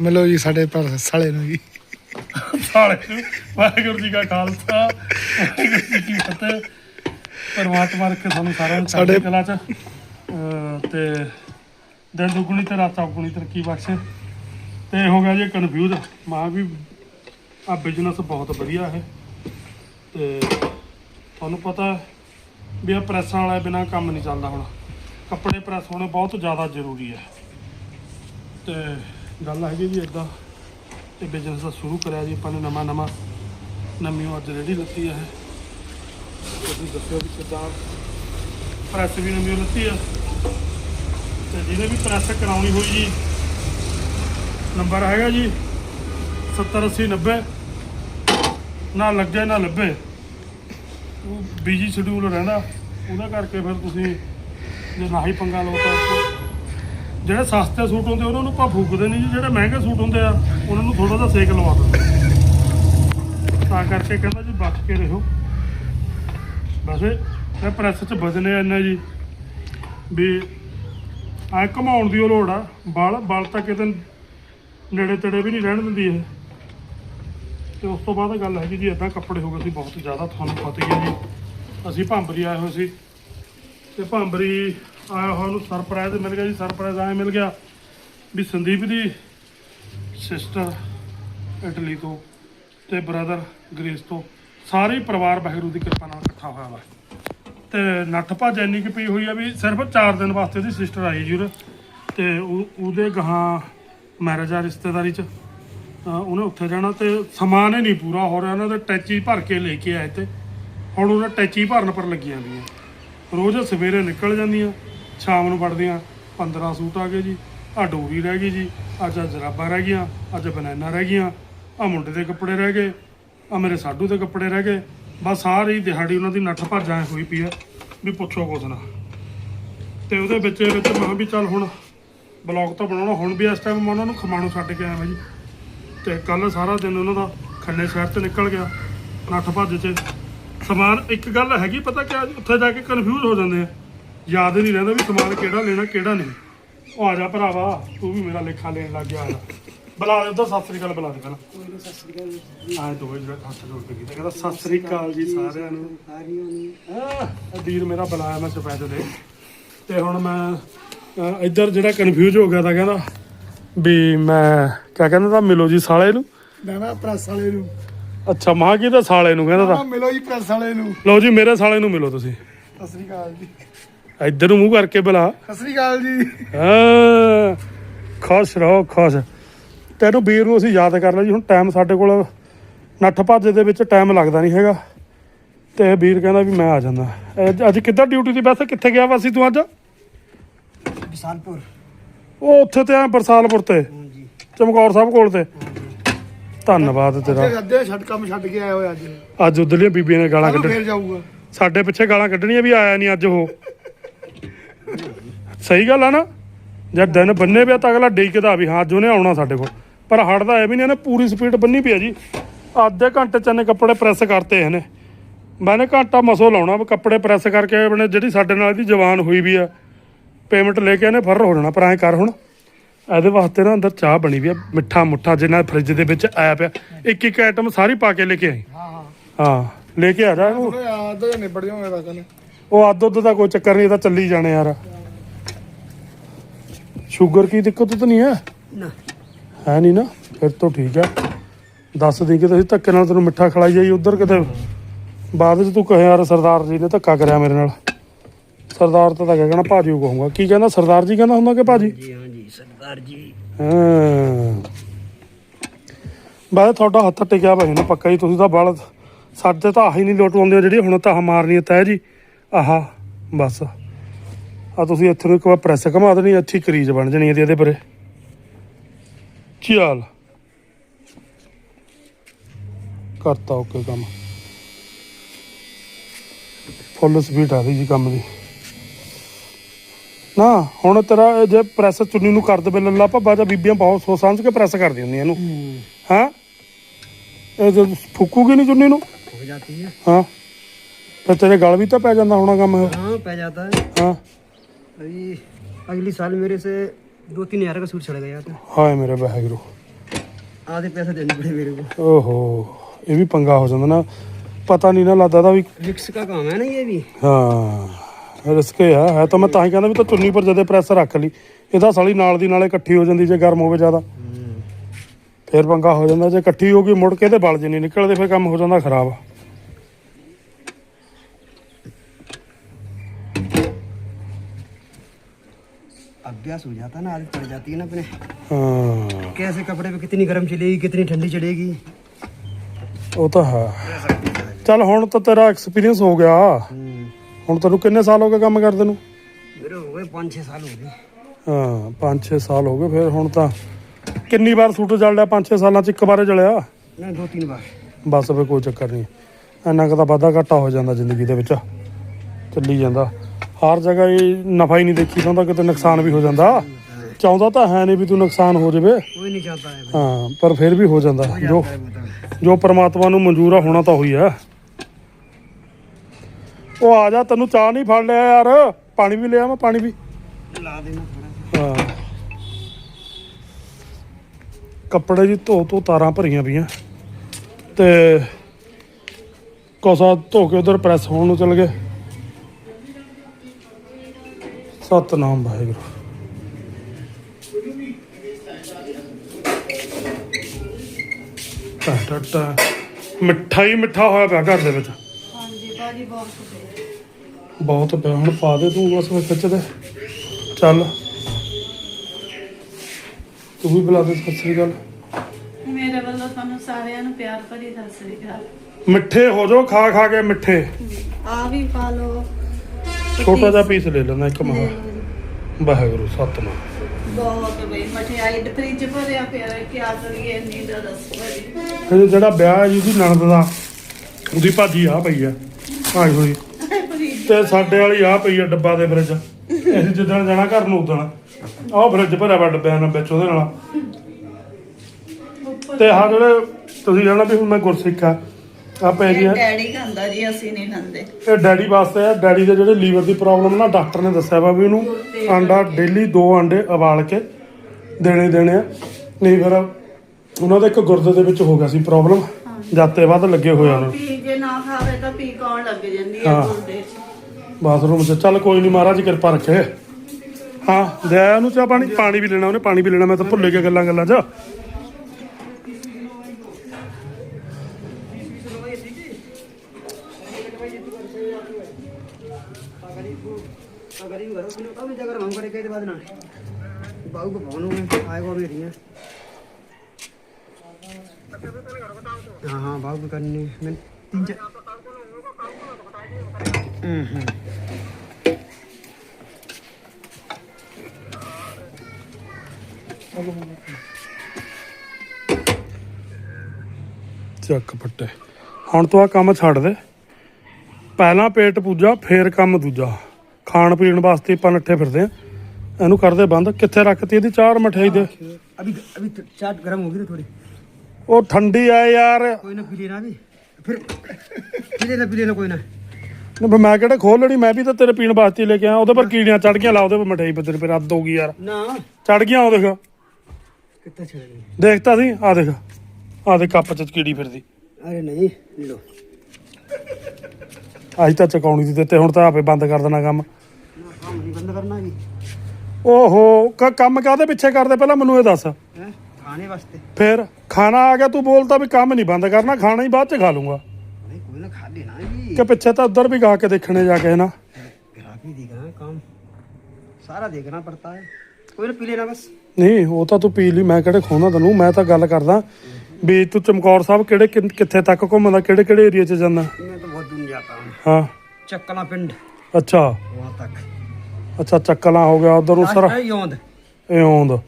ਮਿਲੋ ਜੀ ਸਾਡੇ ਪਰ ਸਾਲੇ ਨੂੰ ਜੀ। ਸਾਲੇ ਨੂੰ। ਵਾਹਿਗੁਰੂ ਜੀ ਕਾ ਖਾਲਸਾ। ਵਾਹਿਗੁਰੂ ਜੀ ਕੀ ਫਤਿਹ। ਪਰਮਾਤਮਾ ਰੱਖੇ ਸਾਨੂੰ ਸਾਰਿਆਂ ਨੂੰ ਸਾਡੇ- ਕਲਾ ਚ। ਤੇ ਦਿਨ ਦੁਗਣੀ ਤੇ ਰਾਤ ਚੌਗੁਣੀ ਤਰੱਕੀ ਬਖਸ਼ੇ। ਤੇ ਹੋ ਗਿਆ ਜੀ ਕਨਫਿਊਜ਼ ਮਾਂ ਵੀ ਆ ਬਿਜ਼ਨਸ ਬਹੁਤ ਵਧੀਆ ਹੈ ਤੇ ਤੁਹਾਨੂੰ ਪਤਾ ਵੀ ਆ ਪ੍ਰੈਸਾਂ ਵਾਲੇ ਬਿਨਾ ਕੰਮ ਨਹੀਂ ਚੱਲਦਾ ਹੁਣ। ਕੱਪੜੇ ਪ੍ਰੈਸ ਹੋਣੇ ਬਹੁਤ ਜ਼ਿਆਦਾ ਜ਼ਰੂਰੀ ਹੈ। ਤੇ ਗੱਲ ਹੈਗੀ ਜੀ ਇਦਾਂ ਤੇ ਬਿਜ਼ਨਸ ਦਾ ਸ਼ੁਰੂ ਕਰਿਆ ਜੀ, ਆਪਾਂ ਨੇ ਨਵਾਂ ਨਵਾਂ। ਨਵੀਂ ਅੱਜ ਰੈਡੀ ਲੱਤੀ ਹੈ ਤੁਸੀਂ ਦੱਸਿਓ ਵੀ ਕਿੱਦਾਂ। ਪ੍ਰੈਸ ਵੀ ਨਵੀਂ ਲੱਤੀ ਆ। ਤੇ ਜਿਹਨੇ ਵੀ ਪ੍ਰੈਸ ਕਰਾਉਣੀ ਹੋਈ ਜੀ ਨੰਬਰ ਹੈਗਾ ਜੀ 708090 ਨਾ ਲੱਗੇ, ਨਾ ਲੱਭੇ। ਉਹ ਬਿਜ਼ੀ ਸ਼ਡਿਊਲ ਰਹਿੰਦਾ। ਉਹਦਾ ਕਰਕੇ ਫਿਰ ਤੁਸੀਂ ਜੇ ਨਾ ਹੀ ਪੰਗਾ ਲਓ ਤਾਂ ਜਿਹੜੇ ਸਸਤੇ ਸੂਟ ਹੁੰਦੇ ਉਹਨਾਂ ਨੂੰ ਆਪਾਂ ਫੂਕਦੇ ਨਹੀਂ ਜੀ, ਜਿਹੜੇ ਮਹਿੰਗੇ ਸੂਟ ਹੁੰਦੇ ਆ, ਉਹਨਾਂ ਨੂੰ ਥੋੜਾ ਜਿਹਾ ਸੇਕ ਲਵਾ ਦਿੰਦੇ ਤਾਂ ਕਰਕੇ ਕਹਿੰਦਾ ਜੀ ਬਚ ਕੇ ਰਹੋ। ਵੈਸੇ ਇਹ ਪ੍ਰੈਸ 'ਚ ਵਜਨੇ ਇੰਨਾ ਜੀ, ਵੀ ਆ ਘਮਾਉਣ ਦੀ ਉਹ ਲੋੜ ਆ। ਬਲ ਬਲ ਤਾਂ ਕਿਤੇ ਨੇੜੇ ਤੇੜੇ ਵੀ ਨਹੀਂ ਰਹਿਣ ਦਿੰਦੀ ਇਹ। ਤੇ ਉਸ ਤੋਂ ਬਾਅਦ ਗੱਲ ਹੈਗੀ ਜੀ ਇਦਾਂ ਕੱਪੜੇ ਹੋ ਗਏ ਸੀ ਬਹੁਤ ਜ਼ਿਆਦਾ, ਤੁਹਾਨੂੰ ਪਤਾ ਹੀ ਹੈ ਜੀ। ਅਸੀਂ ਭੰਬਰੀ ਆਏ ਹੋਏ ਸੀ। ਤੇ ਭੰਬਰੀ ਆਇਆ ਹੋਇਆ ਨੂੰ ਸਰਪ੍ਰਾਈਜ਼ ਮਿਲ ਗਿਆ ਜੀ ਸਰਪ੍ਰਾਈਜ਼ ਆਇਆ ਮਿਲ ਗਿਆ ਵੀ ਸੰਦੀਪ ਦੀ ਸਿਸਟਰ ਇਟਲੀ ਤੋਂ ਤੇ ਬ੍ਰਦਰ ਗ੍ਰੀਸ ਤੋਂ ਸਾਰੇ ਪਰਿਵਾਰ ਵਾਹਿਗੁਰੂ ਦੀ ਕਿਰਪਾ ਨਾਲ ਇਕੱਠਾ ਹੋਇਆ ਵਾ। ਤੇ ਨੱਠ ਭੱਜ ਇੰਨੀ ਕੁ ਪਈ ਹੋਈ ਆ ਵੀ ਸਿਰਫ 4 ਦਿਨ ਵਾਸਤੇ ਉਹਦੀ ਸਿਸਟਰ ਆਈ ਜੀ ਉਰੇ ਤੇ ਉਹਦੇ ਗਾਹਾਂ ਮੈਰਿਜ ਆ ਰਿਸ਼ਤੇਦਾਰੀ ਚ। ਉਹਨੇ ਉੱਥੇ ਜਾਣਾ ਤੇ ਸਮਾਨ ਹੀ ਨਹੀਂ ਪੂਰਾ ਹੋ ਰਿਹਾ, ਉਹਨਾਂ ਦੇ ਟੈਚੀ ਭਰ ਕੇ ਲੈ ਕੇ ਆਏ ਤੇ। ਹੁਣ ਉਹਨਾਂ ਟੈਚੀ ਭਰਨ ਪਰ ਲੱਗੀਆਂ ਜਾਂਦੀਆਂ ਰੋਜ਼ ਸਵੇਰੇ ਨਿਕਲ ਜਾਂਦੀਆਂ। ਸ਼ਾਮ ਨੂੰ ਵੜਦੀਆਂ 15 ਸੂਟ ਆ ਗਏ ਜੀ ਆ ਡੋਰੀ ਰਹਿ ਗਈ ਜੀ, ਅੱਜ ਆ ਜਰਾਬਾਂ ਰਹਿ ਗਈਆਂ, ਅੱਜ ਬਨਾਨਾ ਰਹਿ ਗਈਆਂ ਆ ਮੁੰਡੇ ਦੇ ਕੱਪੜੇ ਰਹਿ ਗਏ ਆ ਮੇਰੇ ਸਾਡੂ ਦੇ ਕੱਪੜੇ ਰਹਿ ਗਏ, ਬਸ ਸਾਰੀ ਦਿਹਾੜੀ ਉਹਨਾਂ ਦੀ ਨੱਠ ਭੱਜ ਐ ਹੋਈ ਪਈ ਆ ਵੀ ਪੁੱਛੋ ਕੁਛ ਨਾ। ਤੇ ਉਹਦੇ ਵਿੱਚ ਵਿੱਚ ਮੈਂ ਵੀ ਚੱਲ ਹੁਣ ਬਲੌਗ ਤਾਂ ਬਣਾਉਣਾ, ਹੁਣ ਵੀ ਇਸ ਟਾਈਮ ਮੈਂ ਉਹਨਾਂ ਨੂੰ ਖਮਾਣੋਂ ਛੱਡ ਕੇ ਆਇਆ ਮੈਂ ਜੀ। ਤੇ ਕੱਲ ਸਾਰਾ ਦਿਨ ਉਹਨਾਂ ਦਾ ਖੰਨੇ ਸ਼ਹਿਰ ਤੇ ਨਿਕਲ ਗਿਆ, ਨੱਠ ਭੱਜ ਚ। ਸਮਾਨ ਇੱਕ ਗੱਲ ਹੈਗੀ, ਪਤਾ ਕਿ ਉੱਥੇ ਜਾ ਕੇ ਕਨਫਿਊਜ਼ ਹੋ ਜਾਂਦੇ ਆ। ਯਾਦ ਨਹੀਂ ਰਹਿੰਦਾ ਵੀ ਸਮਾਨ ਕਿਹੜਾ ਲੈਣਾ ਕਿਹੜਾ ਨਹੀਂ। ਉਹ ਆ ਜਾ ਭਰਾਵਾ ਤੂੰ ਵੀ ਮੇਰਾ ਲੇਖਾ ਲੈਣ ਲੱਗ ਗਿਆ ਆ ਜਾ। ਬੁਲਾ ਦੇ ਉਧਰ ਸਤਿ ਸ੍ਰੀ ਅਕਾਲ ਬੁਲਾ ਦੇ ਪਹਿਲਾਂ। ਆਏ ਦੋਵੇਂ ਜਿਹੜਾ ਹੱਥ ਜੋੜ ਕੇ ਕੀਤਾ ਕਹਿੰਦਾ ਸਤਿ ਸ੍ਰੀ ਅਕਾਲ ਜੀ ਸਾਰਿਆਂ ਨੂੰ। ਆਹ ਵੀਰ ਮੇਰਾ ਬੁਲਾਇਆ ਮੈਂ ਸਪੈਦ ਦੇ ਤੇ। ਹੁਣ ਮੈਂ ਅਹ, ਇੱਧਰ ਜਿਹੜਾ ਕਨਫਿਊਜ਼ ਹੋ ਗਿਆ ਤਾਂ ਕਹਿੰਦਾ ਵੀ ਮੈਂ ਕਿਆ ਕਹਿੰਦਾ ਤਾਂ ਮਿਲੋ ਜੀ ਸਾਲੇ ਨੂੰ। ਨਾ ਨਾ ਪ੍ਰੈਸ ਵਾਲੇ ਨੂੰ। ਅੱਛਾ ਮਾਂ ਕੀ ਤਾਂ ਸਾਲੇ ਨੂੰ ਕਹਿੰਦਾ ਨਾ ਤਾਂ ਮਿਲੋ ਜੀ ਪ੍ਰੈਸ ਵਾਲੇ ਨੂੰ। ਲਓ ਜੀ ਮੇਰੇ ਸਾਲੇ ਨੂੰ ਮਿਲੋ ਤੁਸੀਂ। ਸਤਿ ਸ੍ਰੀ ਅਕਾਲ ਜੀ। ਇੱਧਰ ਨੂੰ ਮੂੰਹ ਕਰਕੇ ਬੁਲਾ। ਸਤਿ ਸ੍ਰੀ ਅਕਾਲ ਜੀ। ਹਾਂ ਖੁਸ਼ ਰਹੋ ਖੁਸ਼। ਤੈਨੂੰ ਵੀਰ ਨੂੰ ਅਸੀਂ ਯਾਦ ਕਰ ਲਿਆ ਜੀ ਹੁਣ ਟਾਈਮ ਸਾਡੇ ਕੋਲ ਨੱਠ ਭੱਜ ਦੇ ਵਿੱਚ ਟਾਈਮ ਲੱਗਦਾ ਨਹੀਂ ਹੈਗਾ। ਤੇ ਵੀਰ ਕਹਿੰਦਾ ਵੀ ਮੈਂ ਆ ਜਾਂਦਾ। ਅੱਜ- ਕਿੱਦਾਂ ਡਿਊਟੀ ਦੀ ਵੈਸੇ ਕਿੱਥੇ ਗਿਆ ਵਾ ਸੀ ਤੂੰ ਅੱਜ? ਵਿਸ਼ਾਲਪੁਰ ਉਹ ਉੱਥੇ ਤੇ ਆ ਬਰਸਾਲਪੁਰ ਤੇ। ਚਮਕੌਰ ਸਾਹਿਬ ਕੋਲ ਤੇ। ਧੰਨਵਾਦ ਤੇਰਾ। ਅੱਧੇ ਛੱਡ ਕੰਮ ਛੱਡ ਕੇ ਆਏ ਹੋਏ ਅੱਜ। ਅੱਜ ਉਧਰਲੀਆਂ ਬੀਬੀਆਂ ਨੇ ਗਾਲਾਂ ਕੱਲ ਕੱਢ ਫੇਰ ਜਾਊਗਾ। ਸਾਡੇ ਪਿੱਛੇ ਗਾਲਾਂ ਕੱਢਣੀਆਂ ਵੀ ਆਇਆ ਨਹੀਂ ਅੱਜ ਉਹ। ਸਹੀ ਗੱਲ ਆ ਨਾ? ਜਦ ਦਿਨ ਬੰਨੇ ਪਿਆ ਤਾਂ ਅਗਲਾ ਡੀਕਦਾ ਵੀ ਹਾਂ ਉਹਨੇ ਆਉਣਾ ਸਾਡੇ ਕੋਲ। ਪਰ ਹਟਦਾ ਇਹ ਵੀ ਨਹੀਂ ਇਹਨੇ ਪੂਰੀ ਸਪੀਡ ਬੰਨੀ ਪਿਆ ਜੀ। ਅੱਧੇ ਘੰਟੇ ਚ ਇਹਨੇ ਕੱਪੜੇ ਪ੍ਰੈਸ ਕਰਤੇ ਇਹਨੇ। ਮੈਨੇ ਘੰਟਾ ਮਸੋ ਲਾਉਣਾ ਕੱਪੜੇ ਪ੍ਰੈਸ ਕਰਕੇ ਆਪਣੇ ਜਿਹੜੀ ਸਾਡੇ ਨਾਲ ਦੀ ਜਵਾਨ ਹੋਈ ਵੀ ਆ ਪੇਮੈਂਟ ਲੈ ਕੇ ਇਹਨੇ ਫਰਰ ਹੋ ਜਾਣਾ ਪਰ ਐਂ ਕਰ ਹੁਣ। ਇਹਦੇ ਵਾਸਤੇ ਨਾ ਅੰਦਰ ਚਾਹ ਬਣੀ ਵੀ ਆ ਮਿੱਠਾ ਮੁੱਠਾ ਜਿੰਨਾ ਫ੍ਰਿਜ ਦੇ ਵਿੱਚ ਆਇਆ ਪਿਆ। ਇੱਕ ਇੱਕ ਆਈਟਮ ਸਾਰੀ ਪਾ ਕੇ ਲੈ ਕੇ ਆਈ। ਹਾਂ ਹਾਂ। ਹਾਂ ਲੈ ਕੇ ਆ ਜਾ ਇਹਨੂੰ। ਆਦ ਨਿਬੜ ਜਾਓਗੇ ਤਾਂ ਕੱਲ ਉਹ ਉੱਧ ਦਾ ਕੋਈ ਚੱਕਰ ਨਹੀਂ ਇਹ ਤਾਂ ਚੱਲੀ ਜਾਣੇ ਯਾਰ। ਸ਼ੂਗਰ ਕੀ ਦਿੱਕਤ ਤਾਂ ਨਹੀਂ ਹੈ? ਨਾ। ਹੈ ਨਹੀਂ ਨਾ? ਫਿਰ ਤਾਂ ਠੀਕ ਹੈ। ਦੱਸ ਦੀ ਕਿ ਤੁਸੀਂ ਧੱਕੇ ਨਾਲ ਤੈਨੂੰ ਮਿੱਠਾ ਖਿਲਾਈ ਜਾਈ ਉਧਰ ਕਿਤੇ। ਬਾਅਦ ਵਿੱਚ ਤੂੰ ਕਹੇ ਯਾਰ ਸਰਦਾਰ ਜੀ ਨੇ ਧੱਕਾ ਕਰਿਆ ਮੇਰੇ ਨਾਲ। ਸਰਦਾਰ ਤਾਂ ਤਾਂ ਕਹਿਣਾ ਭਾਜੀ ਨੂੰ ਕਹੂੰਗਾ। ਕੀ ਕਹਿੰਦਾ? ਸਰਦਾਰ ਜੀ ਕਹਿੰਦਾ ਹੁੰਦਾ ਕਿ ਭਾਜੀ? ਜੀ ਹਾਂ ਜੀ ਸਰਦਾਰ ਜੀ। ਹਾਂ। ਬਾਅਦ ਤੁਹਾਡਾ ਹੱਥ ਟਿਕਿਆ ਭਾਈ ਨਾ ਪੱਕਾ ਜੀ। ਤੁਸੀਂ ਤਾਂ ਬਲ ਸਾਡੇ ਤਾਂ ਆਹੀ ਨਹੀਂ ਲੋਟ ਆਉਂਦੀਆਂ ਜਿਹੜੀ ਹੁਣ ਤਾਂ ਮਾਰਨੀ ਹੈ। ਤੈ ਜੀ। ਆਹਾ ਬਸ। ਆ ਤੁਸੀਂ ਇੱਥੇ ਇੱਕ ਵਾਰ ਪ੍ਰੈਸ ਕਮਾ ਦੇਣੀ ਅੱਛੀ ਕਰੀਜ਼ ਬਣ ਜਣੀ ਇਹਦੇ ਪਰੇ। ਚੱਲ। ਕਰਤਾ ਓਕੇ ਕੰਮ। ਫੁੱਲ ਸਪੀਡ ਆ ਰਹੀ ਜੀ ਕੰਮ ਦੀ। ਨਾ ਹੁਣ ਤੇਰਾ ਜੇ ਪ੍ਰੈਸ ਚੁੰਨੀ ਨੂੰ ਕਰ ਦੇ ਲੱਲਾ ਭੱਬਾ ਜਾਂ ਬੀਬੀਆਂ ਬਹੁਤ ਸੋ ਸਮਝ ਕੇ ਪ੍ਰੈਸ ਕਰ ਹੁੰਦੀਆਂ ਇਹਨੂੰ। ਹਾਂ? ਇਹ ਜੇ ਫੁੱਕੂਗੀ ਨਹੀਂ ਚੁੰਨੀ ਨੂੰ? ਹੋ ਜਾਂਦੀ ਹੈ। ਹਾਂ ਤੇਰੇ ਗਲ ਵੀ ਤਾਂ ਪੈ ਜਾਂਦਾ ਹੋਣਾ ਕੰਮ ਹਾਂ ਪੈ ਜਾਂਦਾ। ਹਾਂ। अभी अगली साल मेरे से दो तीन हजार का सूट चढ़ गया था ਹਾਏ ਮੇਰੇ ਵਾਹਿਗੁਰੂ आधे पैसे देने पड़े मेरे को ਓਹੋ ਇਹ ਵੀ ਪੰਗਾ ਹੋ ਜਾਂਦਾ ਨਾ ਪਤਾ ਨਹੀਂ ਨਾ ਲੱਗਦਾ ਦਾ ਵੀ रिक्स का काम है ना ये भी ਹਾਂ ਰਿਸਕ ਹੈ ਹੈ ਤਾਂ ਮੈਂ ਤਾਂ ਹੀ ਕਹਿੰਦਾ ਵੀ ਤਾਂ ਚੁੰਨੀ ਪਰ ਜਦੇ ਪ੍ਰੈਸ ਰੱਖ ਲਈ ਇਹਦਾ ਸਾਲੀ ਨਾਲ ਦੀ ਨਾਲੇ ਇਕੱਠੀ ਹੋ ਜਾਂਦੀ ਜੇ ਗਰਮ ਹੋਵੇ ਜ਼ਿਆਦਾ ਫੇਰ ਪੰਗਾ ਹੋ ਜਾਂਦਾ ਜੇ ਇਕੱਠੀ ਹੋ ਗਈ ਮੁੜ ਕੇ ਤੇ ਬਲ ਜੇ ਨਹੀਂ ਨਿਕਲਦੇ ਫੇਰ ਕੰਮ ਹੋ ਜਾਂਦਾ ਖਰਾਬ अभ्यास हो जाता है ना आदत पड़ जाती है ना अपने ਹਾਂ कैसे कपड़े पे कितनी गर्म चलेगी कितनी ठंडी चलेगी ਉਹ ਤਾਂ ਹੈ ਚੱਲ ਹੁਣ ਤਾਂ ਤੇਰਾ ਐਕਸਪੀਰੀਅੰਸ ਹੋ ਗਿਆ ਹੁਣ ਤੈਨੂੰ ਕਿੰਨੇ ਸਾਲ ਹੋ ਗਏ ਕੰਮ ਕਰਦੇ ਨੂੰ मेरे हो गए पाँच छः साल हो गए ਹਾਂ 5-6 ਸਾਲ ਹੋ ਗਏ ਫਿਰ ਹੁਣ ਤਾਂ ਕਿੰਨੀ ਵਾਰ ਸੂਟ ਜਲ ਲਿਆ 5-6 ਸਾਲਾਂ ਚ ਇੱਕ ਵਾਰੇ ਜਲਿਆ नहीं दो तीन बार ਬਸ ਫਿਰ ਕੋਈ ਚੱਕਰ ਨਹੀਂ ਇੰਨਾ ਕੁ ਤਾਂ ਵਾਧਾ ਘਾਟਾ ਹੋ ਜਾਂਦਾ ਜ਼ਿੰਦਗੀ ਦੇ ਵਿੱਚ ਚੱਲੀ ਜਾਂਦਾ ਹਰ ਜਗ੍ਹਾ ਇਹ ਨਫਾ ਹੀ ਨਹੀਂ ਦੇਖੀ ਤਾਂ ਕਿਤੇ ਨੁਕਸਾਨ ਵੀ ਹੋ ਜਾਂਦਾ। ਚਾਹੁੰਦਾ ਤਾਂ ਹੈ ਨਹੀਂ ਵੀ ਤੂੰ ਨੁਕਸਾਨ ਹੋ ਜਾਵੇ। ਕੋਈ ਨਹੀਂ ਚਾਹਤਾ ਹਾਂ ਪਰ ਫਿਰ ਵੀ ਹੋ ਜਾਂਦਾ। ਜੋ ਜੋ ਪ੍ਰਮਾਤਮਾ ਨੂੰ ਮਨਜ਼ੂਰ ਆ ਹੋਣਾ ਤਾਂ ਹੋਈ ਆ। ਉਹ ਆ ਜਾ ਤੈਨੂੰ ਚਾਹ ਨਹੀਂ ਫੜ ਲਿਆ ਯਾਰ। ਪਾਣੀ ਵੀ ਲਿਆ ਮੈਂ ਪਾਣੀ ਵੀ। ਕੱਪੜੇ ਜੀ ਧੋ ਧੋ ਤਾਰਾਂ ਭਰੀਆਂ ਪਈਆਂ। ਤੇ ਕੋਸਾ ਧੋ ਕੇ ਉਧਰ ਪ੍ਰੈਸ ਹੋਣ ਨੂੰ ਚੱਲ ਗਏ। ਸਤਨਾਮ ਵਾਹਿਗੁਰੂ। ਟਾ ਟਾ ਟਾ। ਮਿੱਠਾ ਹੀ ਮਿੱਠਾ ਹੋਇਆ ਪਿਆ ਘਰ ਦੇ ਵਿੱਚ। ਹਾਂਜੀ ਭਾਜੀ ਬਹੁਤ ਬਹੁਤ ਪਿਆ ਹੁਣ ਪਾ ਦੇ ਤੂੰ ਬਸ ਮੈਂ ਖਿੱਚ ਦੇ। ਚੱਲ। ਤੂੰ ਵੀ ਬੁਲਾ ਦੇ ਸਤਿ ਸ੍ਰੀ ਅਕਾਲ। ਮੇਰੇ ਵੱਲੋਂ ਤੁਹਾਨੂੰ ਸਾਰਿਆਂ ਨੂੰ ਪਿਆਰ ਭਰੀ ਸਤਿ ਸ੍ਰੀ ਅਕਾਲ। ਮਿੱਠੇ ਹੋ ਜਾਓ ਖਾ ਖਾ ਕੇ ਮਿੱਠੇ। ਆ ਵੀ ਪਾ ਲਓ। ਛੋਟਾ ਜਿਹਾ ਪੀਸ ਲੈ ਲੈਣਾ ਇੱਕ ਮਹਾ। ਵਾਹਿਗੁਰੂ ਸਤਨਾਮ। ਬਹੁਤ ਬਈ ਮਠਿਆਈ ਦੇ ਫ੍ਰਿਜ ਭਰਿਆ ਪਿਆ ਹੈ ਕੀ ਕਰੀਏ ਇੰਨੀ ਦਾ ਦੱਸ ਭਾਜੀ ਇਹ ਜਿਹੜਾ ਵਿਆਹ ਹੈ ਜਿਹਦੀ ਨਣਦ ਦਾ ਉਹਦੀ ਭਾਜੀ ਆ ਪਈ ਆ ਹੋਈ ਫ੍ਰਿਜ ਤੇ ਸਾਡੇ ਵਾਲੀ ਆ ਪਈ ਆ ਡੱਬਾ ਦੇ ਫਰਿੱਜ ਅਸੀਂ ਜਿੱਦਣ ਜਾਣਾ ਘਰ ਨੂੰ ਉਦਣ ਆਹ ਫਰਿੱਜ ਭਰਿਆ ਵਾ ਡੱਬਿਆਂ ਨਾਲ ਵਿੱਚ ਉਹਦੇ ਨਾਲ। ਤੇ ਹਾਂ ਜਿਹੜੇ ਤੁਸੀਂ ਜਾਣਾ ਵੀ ਹੁਣ ਮੈਂ ਗੁਰਸਿੱਖ ਆ ਆ ਪੈ ਗਈ ਆ ਡੈਡੀ ਖਾਂਦਾ ਜੀ ਅਸੀਂ ਨਹੀਂ ਖਾਂਦੇ। ਇਹ ਡੈਡੀ ਵਾਸਤੇ ਆ। ਡੈਡੀ ਦੇ ਜਿਹੜੇ ਲੀਵਰ ਦੀ ਪ੍ਰੋਬਲਮ ਨਾ ਡਾਕਟਰ ਨੇ ਦੱਸਿਆ ਵਾ ਵੀ ਉਹਨੂੰ ਆਂਡਾ ਡੇਲੀ ਦੋ ਆਂਡੇ ਉਬਾਲ ਕੇ ਦੇਣੇ ਦੇਣੇ ਆ। ਨਹੀਂ ਫਿਰ ਉਹਨਾਂ ਦੇ ਇੱਕ ਗੁਰਦੇ ਦੇ ਵਿੱਚ ਹੋ ਗਿਆ ਸੀ ਪ੍ਰੋਬਲਮ। ਜਾਤੇ ਬਾਅਦ ਲੱਗੇ ਹੋਏ ਉਹਨਾਂ। ਨੂੰ ਪੀ ਜੇ ਨਾ ਖਾਵੇ ਤਾਂ ਪੀ ਕੌਣ ਲੱਗ ਜਾਂਦੀ ਹੈ। ਗੁਰਦੇ ਬਾਥਰੂਮ 'ਚ। ਚੱਲ ਕੋਈ ਨਹੀਂ ਮਹਾਰਾਜ ਕਿਰਪਾ ਰੱਖੇ। ਹਾਂ ਦੇ ਉਹਨੂੰ ਚਾਹ ਪਾਣੀ? ਪਾਣੀ ਵੀ ਲੈਣਾ ਉਹਨੇ ਪਾਣੀ ਵੀ ਲੈਣਾ। ਮੈਂ ਤਾਂ ਭੁੱਲ ਗਿਆ ਗੱਲਾਂ ਗੱਲਾਂ 'ਚ। कभी जगह हम करे कई बात ना बाबू को फोन में आएगा मेरी है हाँ हाँ बाबू को करनी है। मैं तीन चार हम्म, हम्म। ਚੱਕ ਪੱਟੇ ਹੁਣ ਤੋਂ ਆ ਕੰਮ ਛੱਡ ਦੇ ਪਹਿਲਾਂ ਪੇਟ ਪੂਜਾ ਫੇਰ ਕੰਮ ਦੂਜਾ ਖਾਣ ਪੀਣ ਵਾਸਤੇ ਆਪਾਂ ਨੱਠੇ ਫਿਰਦੇ ਆ ਇਹਨੂੰ ਕਰਦੇ ਬੰਦ ਕਿੱਥੇ ਰੱਖਤੀ ਇਹਦੀ ਚਾਰ ਮਠਿਆਈ ਦੇ अभी अभी तो चाट गर्म होगी ना थोड़ी ਉਹ ਠੰਡੀ ਆ ਯਾਰ कोई ना पी लेना अभी फिर पी लेना पी लेना कोई ना ਨਾ ਫਿਰ ਮੈਂ ਕਿਹੜੇ ਖੋਲ ਲੈਣੀ ਮੈਂ ਵੀ ਤਾਂ ਤੇਰੇ ਪੀਣ ਵਾਸਤੇ ਹੀ ਲੈ ਕੇ ਆਇਆ ਉਹਦੇ ਪਰ ਕੀੜੀਆਂ ਚੜ ਗਈਆਂ ਲਾ ਉਹਦੇ ਪਰ ਮਠਿਆਈ ਪਰ ਤੇਰੇ ਪਰ ਰੱਦ ਹੋ ਗਈ ਯਾਰ ना ਚੜ ਗਈਆਂ ਉਹ ਦੇਖ कितना छेड़ेंगे ਦੇਖਤਾ ਸੀ ਆ ਦੇਖ ਆ ਦੇ ਕੱਪ ਚ ਕੀੜੀ ਫਿਰਦੀ अरे नहीं लो ਅੱਜ ਤਾਂ ਚਕਾਉਣੀ ਸੀ ਤੇ ਤੇ ਹੁਣ ਤਾਂ ਆਪੇ ਬੰਦ ਕਰ ਦੇਣਾ ਕੰਮ ना काम नहीं बंद करना अभी ਓਹੋ ਕ- ਕੰਮ ਕਾਹਦੇ ਪਿੱਛੇ ਕਰਦੇ ਪਹਿਲਾਂ ਮੈਨੂੰ ਇਹ ਦੱਸ हैं खाने वास्ते ਫੇਰ ਖਾਣਾ ਆ ਗਿਆ ਤੂੰ ਬੋਲਦਾ ਵੀ ਕੰਮ ਨਹੀਂ ਬੰਦ ਕਰਨਾ ਖਾਣਾ ਹੀ ਬਾਅਦ ਚ ਖਾ ਲੂੰਗਾ नहीं कोई ना खा लेना अभी ਕਿ ਪਿੱਛੇ ਤਾਂ ਉਧਰ ਵੀ ਗਾ ਕੇ ਦੇਖਣੇ ਜਾ ਕੇ ਨਾ ग्राहक भी देखना है काम सारा देखना पड़ता है कोई ना पी लेना बस ਨਹੀਂ ਉਹ ਤਾਂ ਤੂੰ ਪੀ ਲਈ ਮੈਂ ਕਿਹੜੇ ਖੋਣਾ ਤੈਨੂੰ ਮੈਂ ਤਾਂ ਗੱਲ ਕਰਦਾ ਵੀ ਤੂੰ ਚਮਕੌਰ ਸਾਹਿਬ ਕਿਹੜੇ ਕਿੰਨ- ਕਿੱਥੇ ਤੱਕ ਘੁੰਮਦਾ ਕਿਹੜੇ ਕਿਹੜੇ ਏਰੀਆ 'ਚ ਜਾਂਦਾ मैं तो बहुत दूर जाता हूँ ਹਾਂ चक्कला पिंड ਅੱਛਾ वहाँ तक ਅੱਛਾ ਚੱਕਲਾਂ ਹੋ ਗਿਆ ਉਧਰ ਨੂੰ ਸਰ लास्ट है योंद ਇਹ ਆਉਂਦ हाँ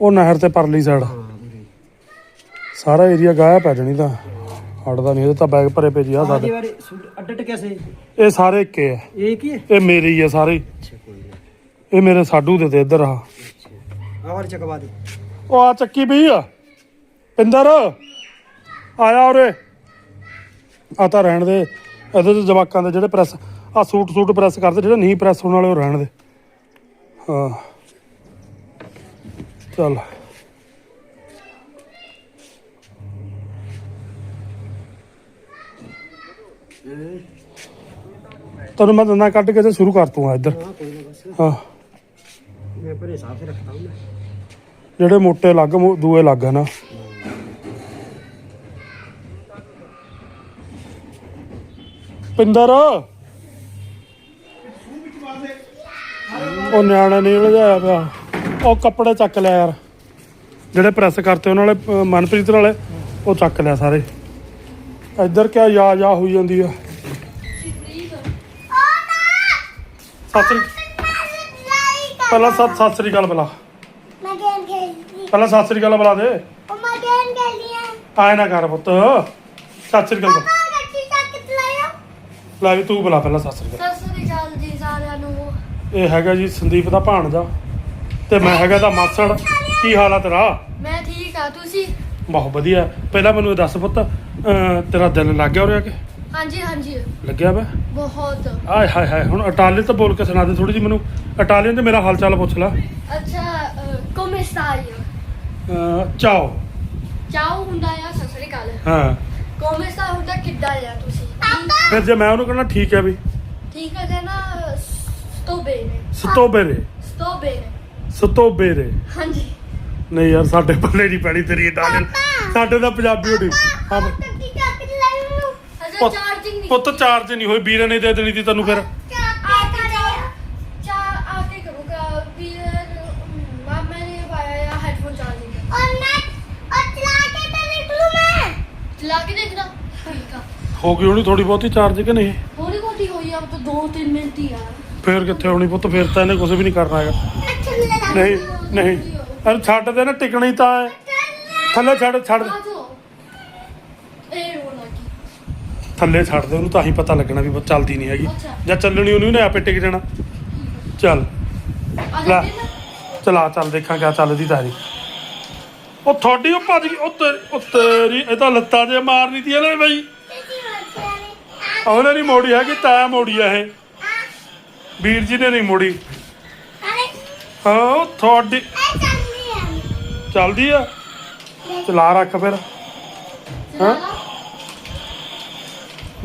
ਉਹ ਨਹਿਰ ਤੇ ਪਰਲੀ ਸਾਈਡ हाँ उधर। ਸਾਰਾ ਏਰੀਆ ਗਾਇਆ ਪੈ ਜਣੀ ਤਾਂ ਹਟਦਾ ਨਹੀਂ ਇਹਦੇ ਤਾਂ ਬੈਗ ਭਰੇ ਪਏ ਜੀ ਆ आगे ਸਾਡੇ वाले सूट अड्डट कैसे ਇਹ ਸਾਰੇ ਇੱਕੇ ਆ एक ही है ਇਹ ਮੇਰੇ ਹੀ ਆ ਸਾਰੇ ਹੀ। अच्छा कोई ना ਇਹ ਮੇਰੇ ਸਾਡੂ ਦੇ ਤੇ ਇੱਧਰ ਆ अच्छा और चकवा दे ਉਹ ਆ ਚੱਕੀ ਪਈ ਆ ਪਿੰਦਰ ਆਇਆ ਉਰੇ। ਆ ਤਾਂ ਰਹਿਣ ਦੇ। ਇਹਦੇ ਚ ਜਵਾਕਾਂ ਦੇ ਜਿਹੜੇ ਪ੍ਰੈਸ ਆ ਸੂਟ ਸੂਟ ਪ੍ਰੈਸ ਕਰਦੇ ਜਿਹੜੇ ਨਹੀਂ ਪ੍ਰੈਸ ਹੋਣ ਵਾਲੇ ਉਹ ਰਹਿਣ ਦੇ। ਹਾਂ। ਚੱਲ। ਤੈਨੂੰ ਮੈਂ ਦੰਨਾ ਕੱਢ ਕੇ ਤੇ ਸ਼ੁਰੂ ਕਰ ਤੂੰ ਆ ਇੱਧਰ। ਹਾਂ ਮੈਂ ਪਰੇ ਸਾਫ਼ ਰੱਖਦਾ ਹਾਂ ਜਿਹੜੇ ਮੋਟੇ ਲੱਗ ਦੂਏ ਲੱਗ ਨਾ। ਪਿੰਦਰ ਉਹ ਨਿਆਣਾ ਨਹੀਂ ਉਲਝਾਇਆ ਪਿਆ। ਉਹ ਕੱਪੜੇ ਚੱਕ ਲਿਆ ਯਾਰ। ਜਿਹੜੇ ਪ੍ਰੈਸ ਕਰਤੇ ਉਹਨਾਂ ਵਾਲੇ ਅਹ, ਮਨਪ੍ਰੀਤ ਵਾਲੇ ਉਹ ਚੱਕ ਲਿਆ ਸਾਰੇ। ਇੱਧਰ ਕਿਆ ਯਾ ਯਾ ਹੋਈ ਜਾਂਦੀ ਆ। ਸਤਿ ਸ੍ਰੀ ਪਹਿਲਾਂ ਸਤਿ ਸਤਿ ਸ੍ਰੀ ਅਕਾਲ ਬੁਲਾ। ਪਹਿਲਾਂ ਸਤਿ ਸ੍ਰੀ ਅਕਾਲ ਬੁਲਾ ਦੇ। ਉਹ ਮੈਂ ਗੇਮ ਖੇਡਦੀ ਆ। ਆਏ ਨਾ ਕਰ ਪੁੱਤ। ਸਤਿ ਸ੍ਰੀ ਅਕਾਲ ਲੈ ਵੀ ਤੂੰ ਬੁਲਾ ਪਹਿਲਾਂ ਸਤਿ ਸ੍ਰੀ ਅਕਾਲ। ਸਤਿ ਸ੍ਰੀ ਅਕਾਲ ਜੀ ਸਾਰਿਆਂ ਨੂੰ। ਇਹ ਹੈਗਾ ਜੀ ਸੰਦੀਪ ਦਾ ਭਾਣਜਾ ਤੇ ਮੈਂ ਹੈਗਾ ਦਾ ਮਾਸੜ। ਕੀ ਹਾਲ ਆ ਤੇਰਾ? ਮੈਂ ਠੀਕ ਆ ਤੁਸੀਂ? ਬਹੁਤ ਵਧੀਆ। ਪਹਿਲਾਂ ਮੈਨੂੰ ਇਹ ਦੱਸ ਪੁੱਤ ਅਹ, ਤੇਰਾ ਦਿਲ ਲੱਗ ਗਿਆ ਉਰੇ ਕਿ? ਹਾਂਜੀ ਹਾਂਜੀ। ਲੱਗਿਆ ਵਾ? ਬਹੁਤ। ਆਏ ਹਾਏ ਹਾਏ ਹੁਣ ਇਟਾਲੀਅਨ ਤਾਂ ਬੋਲ ਕੇ ਸੁਣਾ ਦੇ ਥੋੜੀ ਜੀ ਮੈਨੂੰ। ਇਟਾਲੀਅਨ ਤੇ ਮੇਰਾ ਹਾਲ ਚਾਲ ਪੁੱਛ ਲੈ। ਅੱਛਾ ਕਮੇ ਸਟਾਈ ਅਹ, ਚਾਓ। ਚਾਉ ਹੁੰਦਾ ਆ ਸਤਿ ਸ੍ਰੀ ਅਕਾਲ। ਹਾਂ। ਕਮੇ ਸਟਾ ਹੁੰਦਾ ਕਿੱਦਾਂ ਆ ਤੁਸੀਂ? ਫਿਰ ਜੇ ਮੈਂ ਉਹਨੂੰ ਕਹਿੰਦਾ ਠੀਕ ਹੈ ਵੀ। ਠੀਕ ਹੈ ਤੇ ਨਾ। ਸਟੋਬੇਨੇ ਸਤੋਬੇਰੇ ਸਟੋਬੇਨੇ ਸਤੋਬੇਰੇ ਹਾਂਜੀ। ਨਹੀਂ ਯਾਰ ਸਾਡੇ ਪੱਲੇ ਨਹੀਂ ਪੈਣੀ ਤੇਰੀ ਇਟਾਲੀਅਨ ਸਾਡੇ ਤਾਂ ਪੰਜਾਬੀ ਹੋਣੀ। ਹਾਂ। ਪੁੱਤ- ਚਾਰਜਿੰਗ ਨਹੀਂ। ਪੁੱਤ ਚਾਰਜ ਨਹੀਂ ਹੋਈ ਵੀਰੇ ਨੇ ਦੇ ਦੇਣੀ ਸੀ ਤੈਨੂੰ ਫਿਰ। ਆ ਕੇ ਜਾਇਆ ਹੋ ਗਈ ਹੋਣੀ ਥੋੜੀ ਬਹੁਤੀ ਚਾਰਜ ਕਿ ਨਹੀਂ? ਹੋਣੀ ਕੋਟੀ ਹੋਈ ਆ ਤਾਂ 2-3 ਮਿੰਟ ਹੀ ਆ। ਫੇਰ ਕਿੱਥੇ ਹੋਣੀ ਪੁੱਤ? ਫੇਰ ਤਾਂ ਇਹਨੇ ਕੁਝ ਵੀ ਨਹੀਂ ਕਰਨਾ ਹੈਗਾ। ਨਹੀਂ ਨਹੀਂ। ਅਰੇ ਛੱਡ ਦੇ ਨਾ ਟਿਕਣੀ ਤਾਂ ਹੈ। ਥੱਲੇ ਛੱਡ ਛੱਡ। ਦੇ। ਇਹ ਥੱਲੇ ਛੱਡ ਦੇ ਉਹਨੂੰ ਤਾਂ ਹੀ ਪਤਾ ਲੱਗਣਾ ਵੀ ਚੱਲਦੀ ਨਹੀਂ ਹੈਗੀ। ਜਾਂ ਚੱਲਣੀ ਉਹਨੂੰ ਨੇ ਆਪੇ ਟਿਕ ਜਾਣਾ। ਚੱਲ। ਲੈ। ਚਲਾ ਚੱਲ ਦੇਖਾਂ ਕਿਆ ਚੱਲਦੀ ਤਾਰੀ। ਉਹ ਤੁਹਾਡੀ ਉਹ ਭੱਜ ਗਈ ਉਹ ਤੇਰੀ ਉਹ ਤੇਰੀ ਇਹ ਤਾਂ ਲੱਤਾਂ ਜੇ ਮਾਰਨੀ ਤੀ ਇਹਨੇ ਬਈ। ਉਹਨੇ ਨਹੀਂ ਮੋੜੀ ਹੈਗੀ ਤਾਂ ਮੋੜੀ ਆ ਇਹ। ਵੀਰ ਜੀ ਨੇ ਨਹੀਂ ਮੋੜੀ। ਹਾਂ ਤੁਹਾਡੀ ਚੱਲਦੀ ਆ। ਚਲਾ ਰੱਖ ਫਿਰ। ਹਾਂ?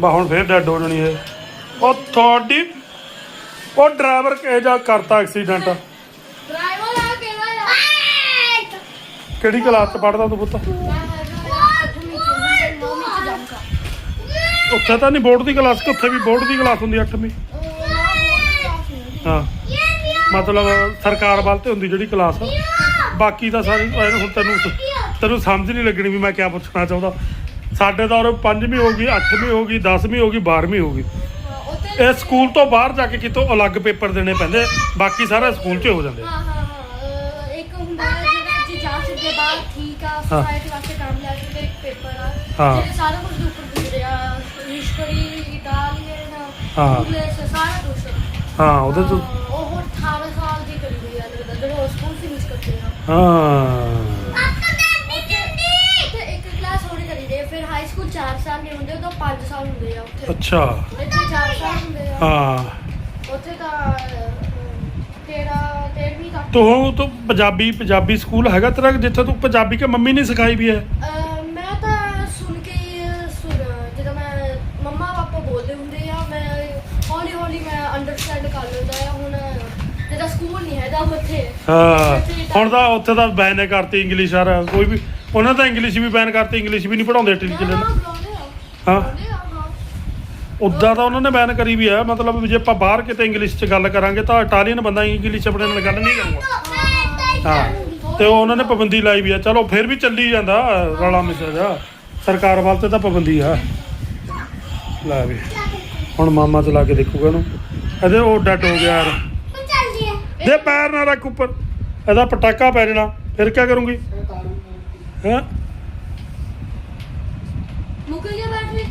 ਬਾ ਹੁਣ ਫੇਰ ਡੈਡ ਹੋ ਜਣੀ ਇਹ। ਉਹ ਤੁਹਾਡੀ ਉਹ ਡਰਾਈਵਰ ਕਿਹ ਜਾ ਕਰਤਾ ਐਕਸੀਡੈਂਟ ਡਰਾਈਵਰ ਆ ਕੇ ਆ? ਕਿਹੜੀ ਕਲਾਸ ਚ ਪੜਦਾ ਤੂੰ ਪੁੱਤ ਮੈਂ ਹੈਗਾ ਅੱਠਵੀਂ ਚ ਨੌਵੀਂ ਚ ਜਾਊਂਗਾ ਉੱਥੇ ਤਾਂ ਨਹੀਂ ਬੋਰਡ ਦੀ ਕਲਾਸ ਕਿ ਉੱਥੇ ਵੀ ਬੋਰਡ ਦੀ ਕਲਾਸ ਹੁੰਦੀ 8ਵੀਂ ਹਾਂ। ਮਤਲਬ ਸਰਕਾਰ ਵੱਲ ਤੇ ਹੁੰਦੀ ਜਿਹੜੀ ਕਲਾਸ। ਬਾਕੀ ਤਾਂ ਸਾਰੀ ਇਹਨੂੰ ਹੁਣ ਤੈਨੂੰ ਤੈਨੂੰ ਸਮਝ ਨਹੀਂ ਲੱਗਣੀ ਵੀ ਮੈਂ ਕਿਆ ਪੁੱਛਣਾ ਚਾਹੁੰਦਾ। ਸਾਡੇ ਤਾਂ ਉਹ ਪੰਜਵੀਂ ਹੋ ਗਈ 8ਵੀਂ ਹੋ ਗਈ 10ਵੀਂ ਹੋ ਗਈ 12ਵੀਂ ਹੋ ਗਈ। ਇਹ ਸਕੂਲ ਤੋਂ ਬਾਹਰ ਜਾ ਕੇ ਕਿਤੋਂ ਅਲੱਗ ਪੇਪਰ ਦੇਣੇ ਪੈਂਦੇ ਬਾਕੀ ਸਾਰਾ ਸਕੂਲ 'ਚ ਹੋ ਜਾਂਦੇ ਹਾਂ ਹਾਂ ਇੱਕ ਹੁੰਦਾ ਜਿਹੜਾ ਜੀ ਜਾ ਸਕਦੇ ਬਾਅਦ ਠੀਕ ਆ ਸੋਸਾਇਟੀ ਵਾਸਤੇ ਕੰਮ ਲੈ ਸਕਦੇ ਇੱਕ ਪੇਪਰ ਆ। ਹਾਂ। ਸਾਰਾ ਕੁਝ ਹਿਸਟਰੀ ਇਟਾਲੀਅਨ ਹਾਂ। ਇੰਗਲਿਸ਼ ਸਾਰਾ ਕੁਝ ਹਾਂ ਉਹਦੇ 'ਚ ਉਹ 18 ਸਾਲ ਦੀ ਕਰੀ ਹੋਈ ਆ ਲੱਗਦਾ ਜਿਹੜੇ ਉਹ ਸਕੂਲ ਫਿਨਿਸ਼ ਕਰਦੇ ਆ ਹਾਂ। ਉੱਥੇ ਇੱਕ ਕਲਾਸ ਹੋਣੀ ਕਰੀ ਦੇ ਫਿਰ ਹਾਈ ਸਕੂਲ 4 ਸਾਲ ਨਹੀਂ ਹੁੰਦੇ ਉਦੋਂ 5 ਸਾਲ ਹੁੰਦੇ ਆ ਉੱਥੇ। ਅੱਛਾ। ਇੱਥੇ 4 ਸਾਲ ਹੁੰਦੇ ਆ। ਹਾਂ। ਉੱਥੇ ਤਾਂ ਅਹ, ਤੇਰਾ 13ਵੀਂ ਤੱਕ। ਤੂੰ ਤੂੰ ਪੰਜਾਬੀ ਪੰਜਾਬੀ ਸਕੂਲ ਹੈਗਾ ਤੇਰਾ ਜਿੱਥੇ ਤੂੰ ਪੰਜਾਬੀ ਕਿ ਮੰਮੀ ਨੇ ਸਿਖਾਈ ਵੀ ਹੈ? ਅਹ ਮੈਂ ਤਾਂ ਸੁਣ ਕੇ ਹੀ, ਅਹ, ਸੁਣ ਜਦੋਂ ਮੈਂ ਮੰਮਾ ਪਾਪਾ ਬੋਲਦੇ ਹੁੰਦੇ ਆ ਮੈਂ ਹੌਲੀ ਹੌਲੀ ਮੈਂ ਅੰਡਰਸਟੈਂਡ ਕਰ ਲੈਂਦਾ ਆ ਹੁਣ ਜਿਹਦਾ ਸਕੂਲ ਨਹੀਂ ਹੈਗਾ ਉੱਥੇ ਹਾਂ। ਹੁਣ ਤਾਂ ਉੱਥੇ ਤਾਂ ਬੈਨ ਕਰਤੀ ਇੰਗਲਿਸ਼ ਯਾਰ ਕੋਈ ਵੀ ਉਹਨਾਂ ਤਾਂ ਇੰਗਲਿਸ਼ ਵੀ ਬੈਨ ਕਰਤੀ ਇੰਗਲਿਸ਼ ਵੀ ਨਹੀਂ ਪੜਾਉਂਦੇ ਟੀਚਰ ਨੇ ਹਾਂ ਆ। ਹਾਂ। ਆ ਹਾਂ। ਉਦਾਂ ਤਾਂ ਉਹਨਾਂ ਨੇ ਬੈਨ ਕਰੀ ਵੀ ਹੈ ਮਤਲਬ ਜੇ ਆਪਾਂ ਬਾਹਰ ਕਿਤੇ ਇੰਗਲਿਸ਼ 'ਚ ਗੱਲ ਕਰਾਂਗੇ ਤਾਂ ਇਟਾਲੀਅਨ ਬੰਦਾ ਇੰਗਲਿਸ਼ ਆਪਣੇ ਨਾਲ ਗੱਲ ਨਹੀਂ ਕਰੂਗਾ। ਹਾਂ ਤੇ ਉਹ ਉਹਨਾਂ ਨੇ ਪਾਬੰਦੀ ਲਾਈ ਵੀ ਆ। ਚਲੋ ਫਿਰ ਵੀ ਚੱਲੀ ਜਾਂਦਾ ਰੌਲਾ ਮਿਸਾ ਜਾ। ਸਰਕਾਰ ਵੱਲ ਤੇ ਤਾਂ ਪਾਬੰਦੀ ਆ। ਲੈ ਵੀ ਹੁਣ ਮਾਮਾ ਚਲਾ ਕੇ ਦੇਖੂਗਾ ਇਹਨੂੰ ਇਹਦੇ ਉਹ ਡੱਟ ਹੋ ਗਿਆ ਯਾਰ। ਦੇ ਪੈਰ ਨਾ ਰੱਖ ਉੱਪਰ ਇਹਦਾ ਪਟਾਕਾ ਪੈ ਜਾਣਾ ਫਿਰ ਕੀ ਕਰੂੰਗੀ? ਹੈਂ? ਮੁੱਕ ਗਿਆ ਬੈਟਰੀ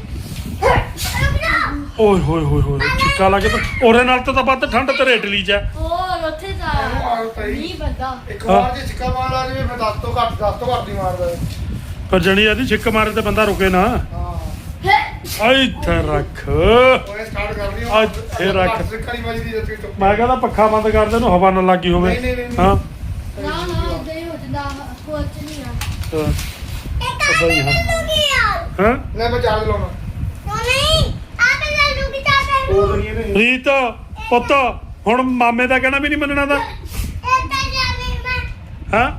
ਓਏ ਹੋਏ ਹੋਏ ਹੋਏ ਚਿੱਕਾ ਲੱਗੇ ਤਾਂ। ਉਹਦੇ ਨਾਲ ਤਾਂ ਵੱਧ ਠੰਡ ਤੇਰੇ ਇਟਲੀ 'ਚ ਹੈ। ਹੋਰ ਉੱਥੇ ਤਾਂ ਨਹੀਂ ਬੰਦਾ ਇੱਕ ਵਾਰ ਜੇ ਸਿੱਕਾ ਮਾਰ ਲਾ ਜਿਵੇਂ ਫਿਰ 10 ਤੋਂ ਘੱਟ 10 ਤੋਂ ਘੱਟ ਨਹੀਂ ਮਾਰਦਾ। ਪਰ ਜਣੀ ਇਹਦੀ ਛਿੱਕ ਮਾਰੇ ਤੇ ਬੰਦਾ ਰੁਕੇ ਨਾ। ਹਾਂ। ਇੱਥੇ ਰੱਖ। ਸਟਾਰਟ ਕਰ ਲਈ ਇੱਥੇ ਰੱਖ। ਨਹੀਂ ਚੁੱਪ ਮੈਂ ਕਹਿੰਦਾ ਪੱਖਾ ਬੰਦ ਕਰ ਦੇ ਇਹਨੂੰ ਹਵਾ ਨਾ ਲੱਗੀ ਹੋਵੇ। ਨਹੀਂ, ਨਹੀਂ, ਨਹੀਂ। ਹਾਂ। ਨਾ ਨਾ ਇਦਾਂ ਹੀ ਹੋ ਜਾਂਦਾ ਕੁਝ ਨਹੀਂ ਆ। ਹਾਂ। ਏਦਾਂ ਹੀ। ਹਾਂ ਹਾਂ? ਲੈ ਮੈਂ ਚਾਰਜ ਲਾਉਣਾ। ਤੋੜ ਦੇਣੀ ਇਹਨੇ ਰੀਤ ਪੁੱਤ ਹੁਣ ਮਾਮੇ ਦਾ ਕਹਿਣਾ ਵੀ ਨਹੀਂ ਮੰਨਣਾ ਦਾ ਇੱਥੇ ਜਾਣੀ ਮੈਂ। ਹਾਂ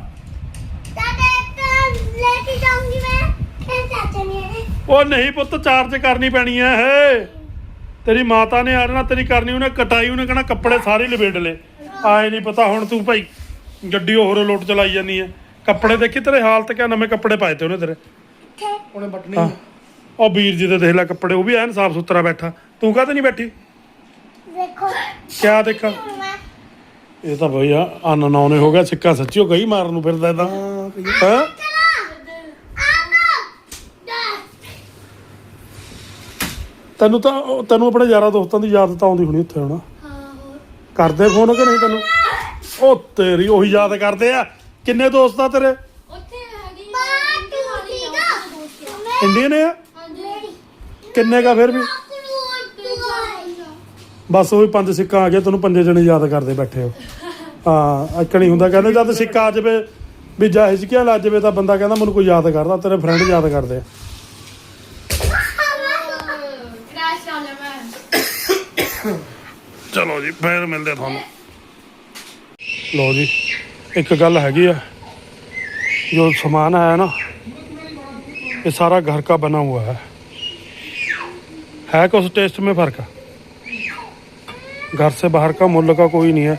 ਦਾਦਾ ਇੱਥੇ ਲੈ ਕੇ ਜਾਊਂਗੀ ਮੈਂ ਫਿਰ ਚਾਚਾ ਨੇ ਉਹ ਨਹੀਂ ਪੁੱਤ ਚਾਰਜ ਕਰਨੀ ਪੈਣੀ ਐ ਇਹ। ਤੇਰੀ ਮਾਤਾ ਨੇ ਆ ਜਾਣਾ ਤੇਰੀ ਕਰਨੀ ਉਹਨੇ ਕਟਾਈ ਉਹਨੇ ਕਹਣਾ ਕੱਪੜੇ ਸਾਰੇ ਲਵੇੜ ਲੈ ਆਏ ਨਹੀਂ ਪਤਾ ਹੁਣ ਤੂੰ ਭਾਈ ਗੱਡੀ ਹੋਰ ਲੋਟ ਚਲਾਈ ਜਾਨੀ ਐ। ਕੱਪੜੇ ਦੇਖੀ ਤੇਰੇ ਹਾਲਤ ਕਿਆ ਨਵੇਂ ਕੱਪੜੇ ਪਾਏ ਤੇ ਉਹਨੇ ਤੇਰੇ। ਉਹਨੇ ਬਟਨੀ ਹਾਂ। ਉਹ ਵੀਰ ਜੀ ਦੇ ਦੇਖ ਲੈ ਕੱਪੜੇ ਉਹ ਵੀ ਐਨ ਸਾਫ਼ ਸੁਥਰਾ ਬੈਠਾ। ਤੂੰ ਕਾਹਤੇ ਨਹੀਂ ਬੈਠੀ? ਦੇਖੋ। ਕਿਆ ਦੇਖਾਂ? ਇਹ ਤਾਂ ਭਈ ਆ ਅੰਨ ਨੌਨੇ ਹੋ ਗਿਆ ਸਿੱਕਾ ਸੱਚੀਓ ਕਈ ਮਾਰਨ ਨੂੰ ਫਿਰਦਾ ਇਦਾਂ ਹਾਂ ਕਹੀ। ਹਾਂ? ਤੈਨੂੰ ਤਾਂ ਤੈਨੂੰ ਆਪਣੇ ਯਾਰਾਂ ਦੋਸਤਾਂ ਦੀ ਯਾਦ ਤਾਂ ਆਉਂਦੀ ਹੋਣੀ ਉੱਥੇ ਹੁਣ ਹਾਂ ਹੋਰ ਕਰਦੇ ਫੋਨ ਕਿ ਨਹੀਂ ਤੈਨੂੰ? ਉਹ ਤੇਰੀ ਉਹੀ ਯਾਦ ਕਰਦੇ ਆ। ਕਿੰਨੇ ਦੋਸਤ ਆ ਤੇਰੇ? ਉੱਥੇ ਹੈਗੀ ਇੰਡੀਅਨ ਆ? ਕਿੰਨੇ ਕਾ ਫਿਰ ਵੀ? ਬਸ ਉਹੀ ਪੰਜ ਸਿੱਕਾ ਆ ਗਿਆ ਤੈਨੂੰ ਪੰਜੇ ਜਣੇ ਯਾਦ ਕਰਦੇ ਬੈਠੇ ਹੋ। ਹਾਂ ਅਕਣੀ ਹੁੰਦਾ ਕਹਿੰਦੇ ਜਦ ਸਿੱਕਾ ਆ ਜਾਵੇ ਵੀ ਜਾ ਹਿਚਕਿਆ ਲੱਜ ਜਾਵੇ ਤਾਂ ਬੰਦਾ ਕਹਿੰਦਾ ਮੈਨੂੰ ਕੋਈ ਯਾਦ ਕਰਦਾ ਤੇਰੇ ਫਰੈਂਡ ਯਾਦ ਕਰਦੇ ਆ। ਚਲੋ ਜੀ ਫੇਰ ਮਿਲਦੇ ਆ ਤੁਹਾਨੂੰ ਲੋ ਜੀ ਇੱਕ ਗੱਲ ਹੈਗੀ ਆ ਜੋ सामान आया ना ये सारा घर का बना हुआ है है कुछ टेस्ट में फर्क घर से बाहर का मूल्य का कोई नहीं है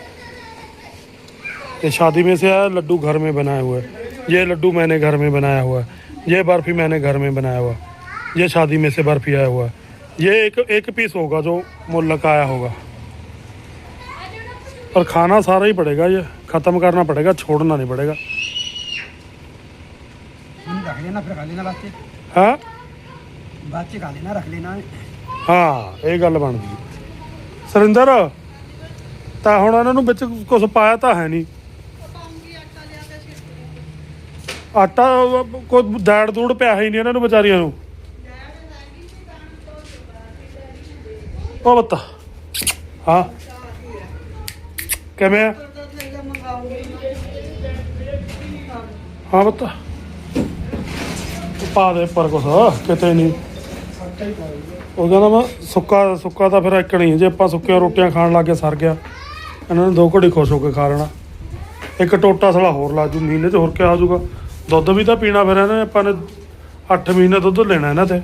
ये शादी में से आया लड्डू घर में बनाए हुए ये लड्डू मैंने घर में बनाया हुआ है ये बर्फी मैंने घर में बनाया हुआ है ये शादी में से बर्फी आया हुआ है ये एक एक पीस होगा जो मूल्य का आया होगा पर खाना सारा ही पड़ेगा ये ख़त्म करना पड़ेगा छोड़ना नहीं पड़ेगा ਇਹਨੂੰ ਰੱਖ ਲੈਣਾ ਫਿਰ ਖਾ ਲੈਣਾ ਬਾਅਦ ਚ हाँ ਬਾਅਦ ਚ ਖਾ ਲੈਣਾ ਰੱਖ ਲੈਣਾ ਹਾਂ ਇਹ ਗੱਲ ਬਣਦੀ ਹੈ ਸਰਿੰਦਰ ਤਾਂ ਹੁਣ ਇਹਨਾਂ ਨੂੰ ਵਿੱਚ ਕੁਝ ਪਾਇਆ ਤਾਂ ਹੈ ਨਹੀਂ ਆਟਾ ਕੋਈ ਦਾੜ ਦੂੜ ਪਿਆ ਹੀ ਨਹੀਂ ਇਹਨਾਂ ਨੂੰ ਵਿਚਾਰੀਆਂ ਨੂੰ ਉਹ ਬੱਤਾ ਹਾਂ ਕਿਵੇਂ ਆ? ਹਾਂ ਬੱਤਾ ਪਾ ਦੇ ਪਰ ਕੁਛ, ਕਿਤੇ ਨਹੀਂ। ਉਹ ਕਹਿੰਦਾ ਮੈਂ ਸੁੱਕਾ ਸੁੱਕਾ ਤਾਂ ਫਿਰ ਇੱਕ ਨਹੀਂ, ਜੇ ਆਪਾਂ ਸੁੱਕੀਆਂ ਰੋਟੀਆਂ ਖਾਣ ਲੱਗ ਗਏ, ਸਰ ਗਿਆ। ਇਹਨਾਂ ਨੇ ਦੋ ਘੜੀ ਖੁਸ਼ ਹੋ ਕੇ ਖਾ ਲੈਣਾ। ਇੱਕ ਟੋਟਾ ਸਲਾ ਹੋਰ ਲਾ ਜੂ, ਮਹੀਨੇ 'ਚ ਹੋਰ ਕਿਆ ਆ ਜਾਊਗਾ। ਦੁੱਧ ਵੀ ਤਾਂ ਪੀਣਾ ਫਿਰ ਇਹਨਾਂ ਨੇ, ਆਪਾਂ ਨੇ 8 ਮਹੀਨੇ ਦੁੱਧ ਲੈਣਾ ਇਹਨਾਂ ਤੇ ਇਹ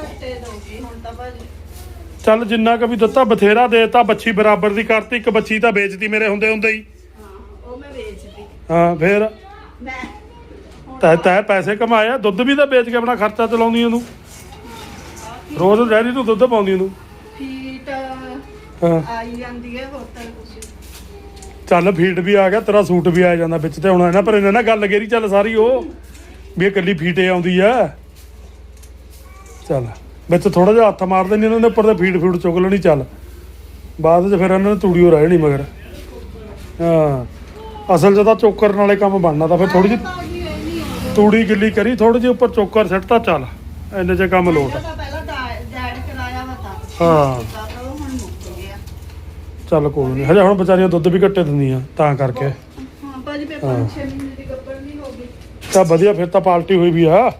ਘੱਟੇ ਦੋਗੀ ਹੁਣ ਤਾਂ ਭਾਜੀ ਚੱਲ ਜਿੰਨਾ ਕੁ ਵੀ ਦਿੱਤਾ ਬਥੇਰਾ ਦੇਤਾ ਬੱਚੀ ਬਰਾਬਰ ਦੀ ਕਰਤੀ ਇੱਕ ਬੱਚੀ ਤਾਂ ਵੇਚਤੀ ਮੇਰੇ ਹੁੰਦੇ ਹੁੰਦੇ ਹੀ। ਹਾਂ ਉਹ ਮੈਂ ਵੇਚਦੀ। ਹਾਂ ਫਿਰ? ਮੈਂ ਤੈ ਤੈ ਪੈਸੇ ਕਮਾਇਆ ਦੁੱਧ ਵੀ ਤਾਂ ਵੇਚ ਕੇ ਆਪਣਾ ਖਰਚਾ ਚਲਾਉਂਦੀ ਉਹਨੂੰ ਰੋਜ਼ ਡੈਰੀ ਨੂੰ ਦੁੱਧ ਪਾਉਂਦੀ ਉਹਨੂੰ ਫੀਟ ਹਾਂ। ਆਈ ਜਾਂਦੀ ਹੈ ਹੋਰ ਤਾਂ ਕੁਛ। ਚੱਲ ਫੀਡ ਵੀ ਆ ਗਿਆ ਤੇਰਾ ਸੂਟ ਵੀ ਆ ਜਾਂਦਾ ਵਿੱਚ ਤੇ ਹੁਣ ਇਹਨਾਂ ਪਰ ਇਹਨਾਂ ਨਾਲ ਗੱਲ ਗੇਰੀ ਚੱਲ ਸਾਰੀ ਉਹ ਵੀ ਇਹ ਕੱਲੀ ਫੀਟੇ ਆਉਂਦੀ ਆ। ਚੱਲ। ਵਿੱਚ ਥੋੜਾ ਜਿਹਾ ਹੱਥ ਮਾਰ ਦੇਣੀ ਇਹਨਾਂ ਦੇ ਉੱਪਰ ਤੇ ਫੀਡ ਫੀਡ ਚੁੱਕ ਲੈਣੀ ਚੱਲ। ਬਾਅਦ 'ਚ ਫਿਰ ਇਹਨਾਂ ਨੇ ਤੂੜੀਓ ਰਹਿ ਨਹੀਂ ਮਗਰ। ਹਾਂ। ਅਸਲ ਤਾਂ ਚੋਕਰ ਨਾਲੇ ਕੰਮ ਬਣਨਾ ਤਾਂ ਫਿਰ ਥੋੜੀ ਜਿਹੀ ਤੂੜੀ ਗਿੱਲੀ ਕਰੀ ਥੋੜੀ ਜਿਹੀ ਉੱਪਰ ਚੋਕਰ ਸਿੱਟ ਤਾਂ ਚੱਲ। ਇੰਨੇ 'ਚ ਕੰਮ ਲੋਟ। ਹਾਂ। ਚੱਲ ਕੋਈ ਨਹੀਂ ਹਜੇ ਹੁਣ ਵਿਚਾਰੀਆਂ ਦੁੱਧ ਵੀ ਘੱਟੇ ਦਿੰਦੀਆਂ ਤਾਂ ਕਰਕੇ। ਹਾਂ ਭਾਜੀ ਪੇ ਹਾਂ। 5-6 ਮਹੀਨੇ ਦੀ ਗੱਬਰ ਨਹੀਂ ਹੋ ਗਈ। ਤਾਂ ਵਧੀਆ ਫਿਰ ਤਾਂ ਪਾਲਟੀ ਹੋਈ ਵੀ ਆ।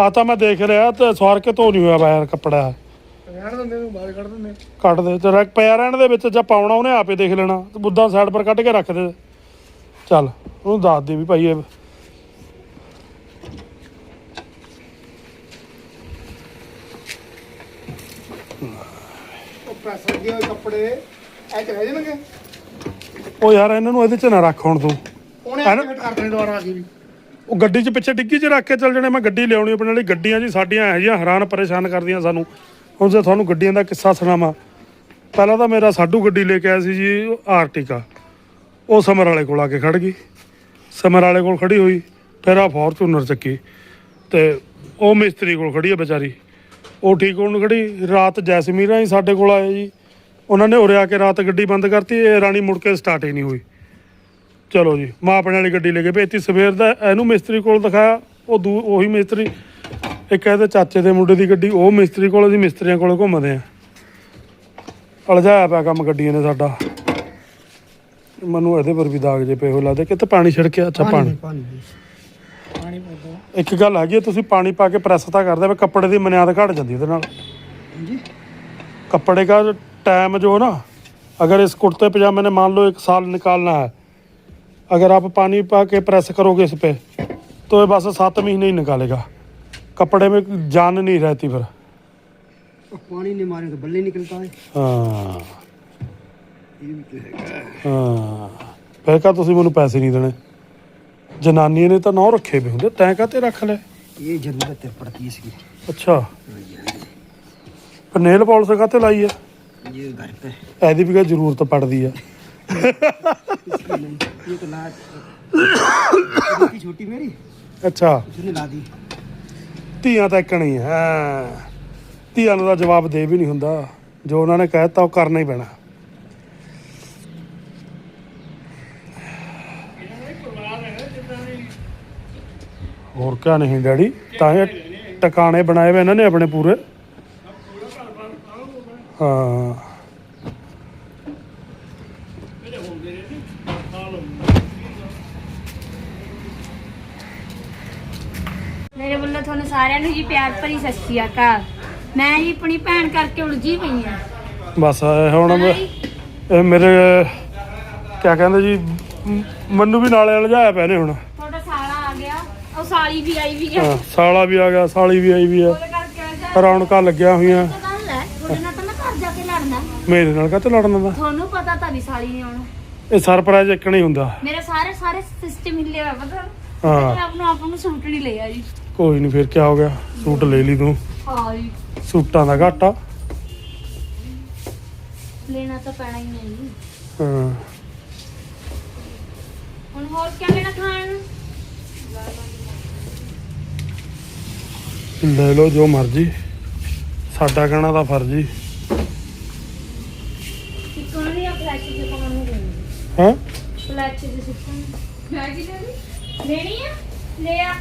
ਆ ਤਾਂ ਮੈਂ ਦੇਖ ਰਿਹਾ ਤੇ ਸਵਾਰ ਕੇ ਧੋ ਨਹੀਂ ਹੋਇਆ ਬਾਹਰ ਕੱਪੜਾ। ਰਹਿਣ ਦਿੰਦੇ ਨੂੰ ਬਾਹਰ ਕੱਢ ਦਿੰਦੇ। ਕੱਢ ਦੇ ਤੇ ਰੱਖ ਪਿਆ ਰਹਿਣ ਦੇ ਵਿੱਚ ਜਾਂ ਪਾਉਣਾ ਉਹਨੇ ਆਪੇ ਦੇਖ ਲੈਣਾ। ਤੇ ਬੁੱਧਾ ਸਾਈਡ ਪਰ ਕੱਢ ਕੇ ਰੱਖ ਦੇ। ਚੱਲ ਉਹਨੂੰ ਦੱਸ ਦੇ ਵੀ ਭਾਈ ਇਹ ਉਹ ਪ੍ਰੈਸ ਲੱਗੇ ਹੋਏ ਕੱਪੜੇ ਐ ਚ ਰਹਿ ਜਾਣਗੇ? ਉਹ ਯਾਰ ਇਹਨਾਂ ਨੂੰ ਇਹਦੇ 'ਚ ਨਾ ਰੱਖ ਹੁਣ ਤੂੰ। ਉਹਨੇ? ਐਕਟੀਵੇਟ ਕਰ ਦੇਣੇ ਦੁਬਾਰਾ ਆ ਕੇ ਵੀ। ਉਹ ਗੱਡੀ 'ਚ ਪਿੱਛੇ ਡਿੱਗੀ 'ਚ ਰੱਖ ਕੇ ਚੱਲ ਜਾਣੇ, ਮੈਂ ਗੱਡੀ ਲਿਆਉਣੀ ਆਪਣੇ ਵਾਲੀ ਗੱਡੀਆਂ ਜੀ ਸਾਡੀਆਂ ਇਹੋ ਜਿਹੀਆਂ ਹੈਰਾਨ ਪਰੇਸ਼ਾਨ ਕਰਦੀਆਂ ਸਾਨੂੰ। ਹੁਣ ਜੇ ਤੁਹਾਨੂੰ ਗੱਡੀਆਂ ਦਾ ਕਿੱਸਾ ਸੁਣਾਵਾਂ, ਪਹਿਲਾਂ ਤਾਂ ਮੇਰਾ ਸਾਡੂ ਗੱਡੀ ਲੈ ਕੇ ਆਇਆ ਸੀ ਜੀ, ਆਰਟਿਕਾ। ਉਹ ਸਮਰ ਵਾਲੇ ਕੋਲ ਆ ਕੇ ਖੜ ਗਈ। ਸਮਰ ਵਾਲੇ ਕੋਲ ਖੜੀ ਹੋਈ, ਫਿਰ ਆ ਫੋਰਚੂਨਰ ਚੱਕੀ। ਤੇ ਉਹ ਮਿਸਤਰੀ ਕੋਲ ਖੜੀ ਹੈ ਵਿਚਾਰੀ। ਉਹ ਠੀਕ ਹੋਣ ਨੂੰ ਖੜੀ ਰਾਤ ਜੈਸਮੀਨ ਰਾਹੀਂ ਸਾਡੇ ਕੋਲ ਆਏ ਜੀ। ਉਹਨਾਂ ਨੇ ਉਰੇ ਆ ਕੇ ਰਾਤ ਗੱਡੀ ਬੰਦ ਕਰਤੀ, ਇਹ ਰਾਣੀ ਮੁੜ ਕੇ ਸਟਾਰਟ ਹੀ ਨਹੀਂ ਹੋਈ। ਚਲੋ ਜੀ ਮੈਂ ਆਪਣੇ ਵਾਲੀ ਗੱਡੀ ਲੈ ਕੇ ਭੇਜਤੀ ਸਵੇਰ ਦਾ ਇਹਨੂੰ ਮਿਸਤਰੀ ਕੋਲ ਦਿਖਾਇਆ ਉਹ ਦੂ ਉਹੀ ਮਿਸਤਰੀ ਇੱਕ ਇਹਦੇ ਚਾਚੇ ਦੇ ਮੁੰਡੇ ਦੀ ਗੱਡੀ ਉਹ ਮਿਸਤਰੀ ਕੋਲ ਅਸੀਂ ਮਿਸਤਰੀਆਂ ਕੋਲ ਘੁੰਮਦੇ ਆ ਅਲਝਾਇਆ ਪਿਆ ਕੰਮ ਗੱਡੀਆਂ ਨੇ ਸਾਡਾ ਮੈਨੂੰ ਇਹਦੇ ਪਰ ਵੀ ਦਾਗ ਜੇ ਪਏ ਹੋ ਲੱਗਦੇ ਕਿਤੇ ਪਾਣੀ ਛਿੜਕਿਆ ਅੱਛਾ ਪਾਣੀ ਪਾਣੀ ਪਾਣੀ ਪਾਉਂਦਾ ਇੱਕ ਗੱਲ ਹੈਗੀ ਹੈ, ਤੁਸੀਂ ਪਾਣੀ ਪਾ ਕੇ ਪ੍ਰੈਸ ਤਾਂ ਕਰਦੇ ਵੇ ਕੱਪੜੇ ਦੀ ਮਨਿਆਦ ਘਟ ਜਾਂਦੀ ਉਹਦੇ ਨਾਲ ਹਾਂਜੀ ਕੱਪੜੇ ਦਾ टाइम जो है ना अगर इस कुर्ते पजामे ने मान लो एक साल निकालना है अगर आप पानी पा के प्रेस करोगे इस पे तो ये बस सात महीने ही निकालेगा कपड़े में जान नहीं रहती फिर और पानी नहीं मारे तो बल्ले निकलता है ਹਾਂ ये भी तो है ਹਾਂ ਫਿਰ ਕਾ ਤੁਸੀਂ ਮੈਨੂੰ ਪੈਸੇ ਨਹੀਂ ਦੇਣੇ ਜਨਾਨੀਆਂ ਨੇ ਤਾਂ ਨੌ ਰੱਖੇ ਵੀ ਹੁੰਦੇ ਤੈਂ ਕਾਤੇ ਰੱਖ ਲੈ ये जरूरत है पड़ती है इसकी ਅੱਛਾ ਪਰ ਨੇਲ ਪਾਲਿਸ਼ ਕਾਤੇ ਲਾਈ ਹੈ ये घर पे ਐਦੀ ਵੀ ਕਾ ਜ਼ਰੂਰਤ ਪੜਦੀ ਆ इसकी नहीं ये तो ला थी छोटी मेरी ਅੱਛਾ उसने ला दी ਧੀਆਂ ਤਾਂ ਇੱਕਣੀ ਹੈ ਧੀਆਂ ਨੂੰ ਤਾਂ ਜਵਾਬ ਦੇ ਵੀ ਨਹੀਂ ਹੁੰਦਾ ਜੋ ਉਹਨਾਂ ਨੇ ਕਹਿਤਾ ਉਹ ਕਰਨਾ ਹੀ ਪੈਣਾ ਹੋਰ ਕਿਆ ਨਹੀਂ ਡੈਡੀ ਤਾਂ ਇਹ ਟਿਕਾਣੇ ਬਣਾਏ ਹੋਏ ਇਹਨਾਂ ਨੇ ਆਪਣੇ ਪੂਰੇ ਹਾਂ ਨੂੰ ਜੀ ਪਿਆਰ ਭਰੀ ਸਤਿ ਸ਼੍ਰੀ ਅਕਾਲ। ਮੈਂ ਜੀ ਆਪਣੀ ਭੈਣ ਕਰਕੇ ਉਲਝੀ ਪਈ ਆ ਬਸ ਇਹ ਹੁਣ ਮੈਂ- ਇਹ ਮੇਰੇ ਕਿਆ ਕਹਿੰਦੇ ਜੀ ਮ- ਮੈਨੂੰ ਵੀ ਨਾਲੇ ਲਜਾਇਆ ਪਏ ਨੇ ਹੁਣ। ਤੁਹਾਡਾ ਸਾਲਾ ਆ ਗਿਆ ਉਹ ਸਾਲੀ ਵੀ ਆਈ ਵੀ ਆ। ਹਾਂ, ਸਾਲਾ ਵੀ ਆ ਗਿਆ ਸਾਲੀ ਵੀ ਆਈ ਵੀ ਆ। ਉਹਦੇ ਕਰਕੇ ਰੌਣਕਾਂ ਲੱਗੀਆਂ ਹੋਈਆਂ। ਤਾਂ ਗੱਲ ਹੈ ਤੁਹਾਡੇ ਨਾਲ ਤਾਂ ਮੈਂ ਘਰ ਜਾ ਕੇ ਲੜਨਾ। ਮੇਰੇ ਨਾਲ ਕਾਹਤੇ ਲੜਨ ਦਾ ਤੁਹਾਨੂੰ ਪਤਾ ਤਾਂ ਵੀ ਸਾਲੀ ਨਹੀਂ ਆਉਣਾ। ਇਹ ਸਰਪ੍ਰਾਈਜ਼ ਇੱਕ ਨਹੀਂ ਹੁੰਦਾ। ਮੇਰੇ ਸਾਰੇ ਸਾਰੇ ਸਿਸਟਮ ਹਿੱਲੇ ਹੋਇਆ ਪਤਾ? ਹਾਂ। ਆਪ ਨੂੰ ਆਪ ਨੂੰ ਸੂਟ ਨਹੀਂ ਲਿਆ ਜੀ। ਕੋਈ ਨਹੀਂ ਫਿਰ ਕੀ ਹੋ ਗਿਆ? ਸੂਟ ਲੈ ਲਈ ਤੂੰ। ਹਾਂ ਜੀ ਸੂਟਾਂ ਦਾ ਘਾਟਾ। ਲੈਣਾ ਤਾਂ ਪੈਣਾ ਹੀ ਹੈ ਜੀ ਹਾਂ। ਹੁਣ ਹੋਰ ਕੀ ਲੈਣਾ ਖਾਣ? ਨੂੰ? ਲੈ ਲਓ ਜੋ ਮਰਜ਼ੀ। ਸਾਡਾ ਕਹਿਣਾ ਤਾਂ ਫਰਜ਼ੀ ਇੱਕ ਉਹਨਾਂ ਦੀ ਫਲੈਸ਼ ਦੇ ਪਾਉਣ ਨੂੰ ਦੇਣੀ? ਹਾਂ? ਫਲੈਸ਼ ਦੇ ਸਿੱਟਣ ਮੈਗੀ ਲੈਣੀ ਲੈਣੀ ਆ? ਲੈ ਆ।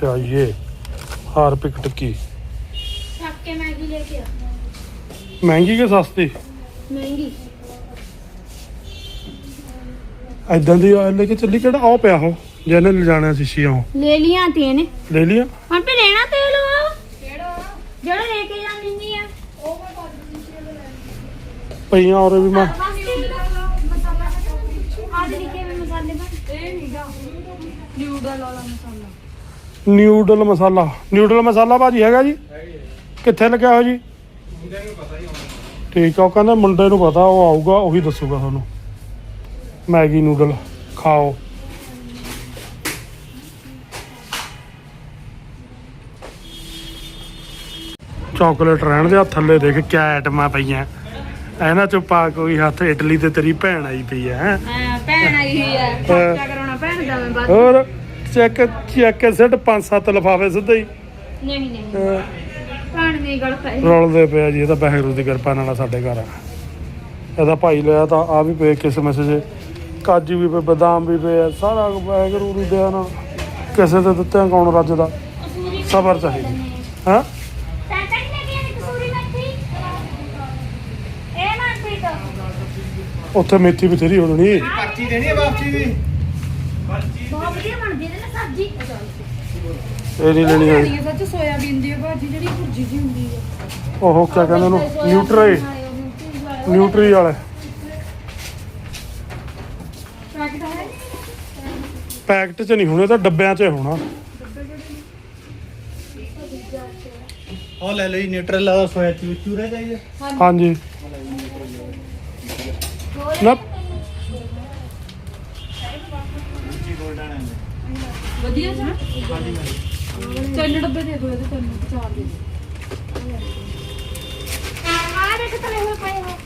ਚਾਹੀਏ ਹਾਰਪਿਕ ਟਿੱਕੀ ਚੱਕ ਕੇ? ਮੈਗੀ ਲੈ ਕੇ ਆ। ਮਹਿੰਗੀ ਕਿ ਸਸਤੀ? ਮਹਿੰਗੀ। ਐਦਾਂ ਦੀ ਆ ਲੈ ਕੇ ਚੱਲੀ ਕਿਹੜਾ? ਆਹ ਪਿਆ ਉਹ ਜਿਹਨੇ ਲਿਜਾਣਾ ਸ਼ੀਸ਼ੀਆਂ ਉਹ। ਲੈ ਲੀਆਂ ਤੇ ਨੇ। ਲੈ ਲਿਆ ਹੁਣ ਤੇ ਲੈਣਾ ਤੇਲ ਉਹ? ਕਿਹੜਾ ਜਿਹੜਾ ਲੈ ਕੇ ਜਾਂਦੀ ਨਹੀਂ ਆ। ਪਈਆਂ ਔਰ ਵੀ ਮੈਂ ਆਜ ਲਿਖੇ ਹੋਏ ਮਸਾਲੇ ਬਣ ਇਹ ਨਹੀਂਗਾ ਨਿਊਡਲ ਵਾਲਾ ਮਸਾਲਾ ਨਿਊਡਲ ਮਸਾਲਾ। ਨਿਊਡਲ ਮਸਾਲਾ ਭਾਜੀ ਹੈਗਾ ਜੀ? ਕਿੱਥੇ ਲੱਗਿਆ ਹੋ ਜੀ? ਠੀਕ ਆ ਉਹ ਕਹਿੰਦਾ ਮੁੰਡੇ ਨੂੰ ਪਤਾ ਉਹ ਆਊਗਾ ਉਹੀ ਦੱਸੂਗਾ ਤੁਹਾਨੂੰ। ਮੈਗੀ ਨੂਡਲ ਖਾਓ। ਚਾਕਲੇਟ ਰਹਿਣ ਦੇ ਥੱਲੇ ਦੇਖ ਕਿਆ ਆਈਟਮਾਂ ਪਈਆਂ। ਇਹਨਾਂ ਚੋਂ ਪਾ ਕੋਈ ਹੱਥ ਇਟਲੀ ਤੇ ਤੇਰੀ ਭੈਣ ਆਈ ਪਈ ਹੈ ਹੈਂ। ਹਾਂ ਭੈਣ ਆਈ ਹੋਈ ਖਰਚਾ ਕਰਾਉਣਾ ਭੈਣ ਦਾ ਮੈਂ ਬਸ। ਹੋਰ? ਚੈੱਕ ਚੈੱਕ ਕੇ ਸਿੱਟ ਪੰਜ ਸੱਤ ਲਫਾਫੇ ਸਿੱਧੇ ਹੀ। ਨਹੀਂ ਨਹੀਂ ਅਹ ਭੈਣ ਦੀ ਗੱਲ ਪਈ ਰੁਲਦੇ ਪਿਆ ਜੀ ਇਹ ਤਾਂ ਬਹਿਰੂ ਦੀ ਕਿਰਪਾ ਨਾਲ ਸਾਡੇ ਘਰ। ਆ ਇਹਦਾ ਭਾਈ ਲਿਆ ਤਾਂ ਆ ਵੀ ਪਏ ਕਿਸਮਿਸ ਜੇ ਕਾਜੂ ਵੀ ਪਏ ਬਦਾਮ ਵੀ ਪਏ ਆ, ਸਾਰਾ ਬਹਿਰੂ ਦੀ ਦਿਆ ਨਾਲ। ਕਿਸੇ ਤੇ ਦਿੱਤੇ ਕੌਣ ਰੱਜਦਾ ਕਸੂਰੀ ਸਬਰ ਚਾਹੀਦੀ। ਹਾਂ? ਚਾਚਾ ਕੀ ਲੱਗੀ ਹੈ ਕਸੂਰੀ ਮੇਥੀ ਇਹ ਨਾ ਠੀਕ ਉੱਥੇ ਮੇਥੀ ਬਥੇਰੀ ਹੋਣੀ। ਪਰਚੀ ਦੇਣੀ ਹੈ ਵਾਪਸੀ ਦੀ? ਹੈ ਇਹ ਨਹੀਂ ਲੈਣੀ ਹੈ ਸੱਚ ਸੋਇਆਬੀਨ ਦੀ ਭਾਜੀ ਜਿਹੜੀ ਭੁਰਜੀ ਜੀ ਹੁੰਦੀ ਹੈ ਉਹ ਕਿਆ ਕਹਿੰਦੇ ਉਹਨੂੰ? ਨਿਊਟਰੀ ਨਿਊਟਰੀ ਵਾਲੇ। ਪੈਕਟ ਹੈ? ਪੈਕਟ 'ਚ ਨਹੀਂ ਹੋਣੇ ਤਾਂ ਡੱਬਿਆਂ 'ਚ ਹੋਣਾ। ਉਹ ਲੈ ਲਓ ਜੀ ਨਿਊਟਰਲ ਸੋਇਆ ਚੂ ਚੂਰਾ ਚਾਹੀਦਾ। ਹਾਂਜੀ। ਨਾ। ਵਧੀਆ ਸਰ ਤਿੰਨ ਡੱਬੇ ਦੇ ਦਿਓ ਇਹਦੇ ਤਿੰਨ ਚਾਰ ਦੇ ਦਿਓ ਆ ਦੇਖ ਤਲੇ ਹੋਏ ਪਏ ਹੋ।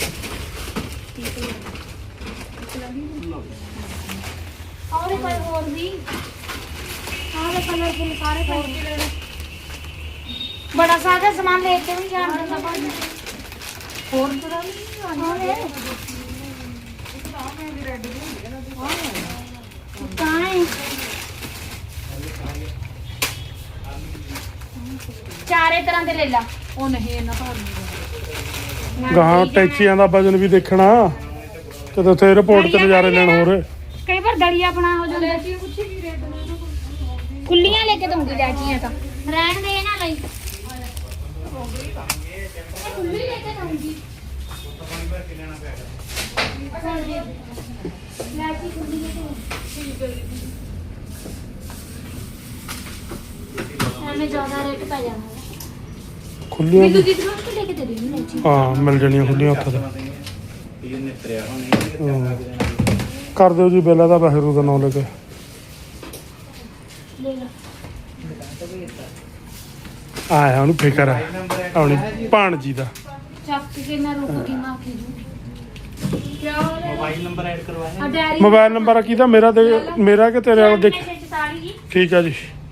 ਔਰ ਕੋਈ ਹੋਰ ਵੀ। ਸਾਰੇ ਕਲਰਫੁਲ ਸਾਰੇ ਪਏ ਬੜਾ ਸਾਰਾ ਸਮਾਨ ਲੈ ਕੇ ਵੀ ਜਾਣ ਦਿੰਦਾ ਭਾਜੀ ਹੋਰ ਤਰ੍ਹਾਂ ਦੀ ਹੋਰ ਤਾਂ ਹੈ ਚਾਰੇ ਤਰ੍ਹਾਂ ਦੇ ਲੈ ਲਾ। ਉਹ ਨਹੀਂ ਇਹਨਾਂ ਭਾਰ ਨਹੀਂ। ਗਾਹਾਂ ਟੈਚੀਆਂ ਦਾ ਵਜਨ ਵੀ ਦੇਖਣਾ। ਕਿਤੇ ਉੱਥੇ 에어ਪੋਰਟ ਤੇ ਨਜ਼ਾਰੇ ਲੈਣ ਹੋ ਰਹੇ ਕਈ ਵਾਰ ਦਲੀਆ ਬਣਾ ਹੋ ਜਾਂਦਾ। ਕੀ ਨੇ ਖੁੱਲੀਆਂ ਲੈ ਕੇ ਦਊਂਗੀ ਲੈਚੀਆਂ ਤਾਂ। ਰਹਿਣ ਦੇ ਨਾ ਲਈ। ਖੁੱਲੀ ਲੈ ਕੇ ਦਊਂਗੀ। ਲੈਤੀ ਖੁੱਲੀ ਹੈ ਐਵੇਂ ਜ਼ਿਆਦਾ ਰੇਟ ਪੈ ਜਾਣਾ। ਖੁੱਲੀਆਂ ਮੈਨੂੰ ਕਿ ਲੈ ਕੇ ਦੇ ਹਾਂ ਮਿਲ ਜਾਣੀਆਂ ਖੁੱਲੀਆਂ ਉੱਥੇ ਤਾਂ। ਇਹ ਨਿਤਰਿਆ ਹੋਣੀ ਕਰ ਦਿਓ ਜੀ ਬੇਲਾ ਦਾ ਬਹਿਰੂ ਦਾ ਨਾਮ ਲੈ ਕੇ। ਲੈ ਲਾ। ਆਇਆ ਉਹਨੂੰ ਫਿਕਰ ਹੈ ਆਪਣੀ ਭਾਣਜੀ ਦਾ। ਚੱਕ ਕੇ ਮੈਂ ਰੁਕ ਕੇ ਮਾਂ ਕੇ ਜੂ ਕਿਆ ਹੋ ਰਿਹਾ ਮੋਬਾਈਲ ਨੰਬਰ ਐਡ ਕਰਵਾਇਆ ਆ ਡੈਰੀ ਮੋਬਾਈਲ ਨੰਬਰ ਆ ਕਿਹਦਾ? ਮੇਰਾ ਦੇ ਮੇਰਾ ਕਿ ਤੇਰੇ ਵਾਲਾ ਦੇਖ 44 ਜੀ। ਠੀਕ ਆ ਜੀ।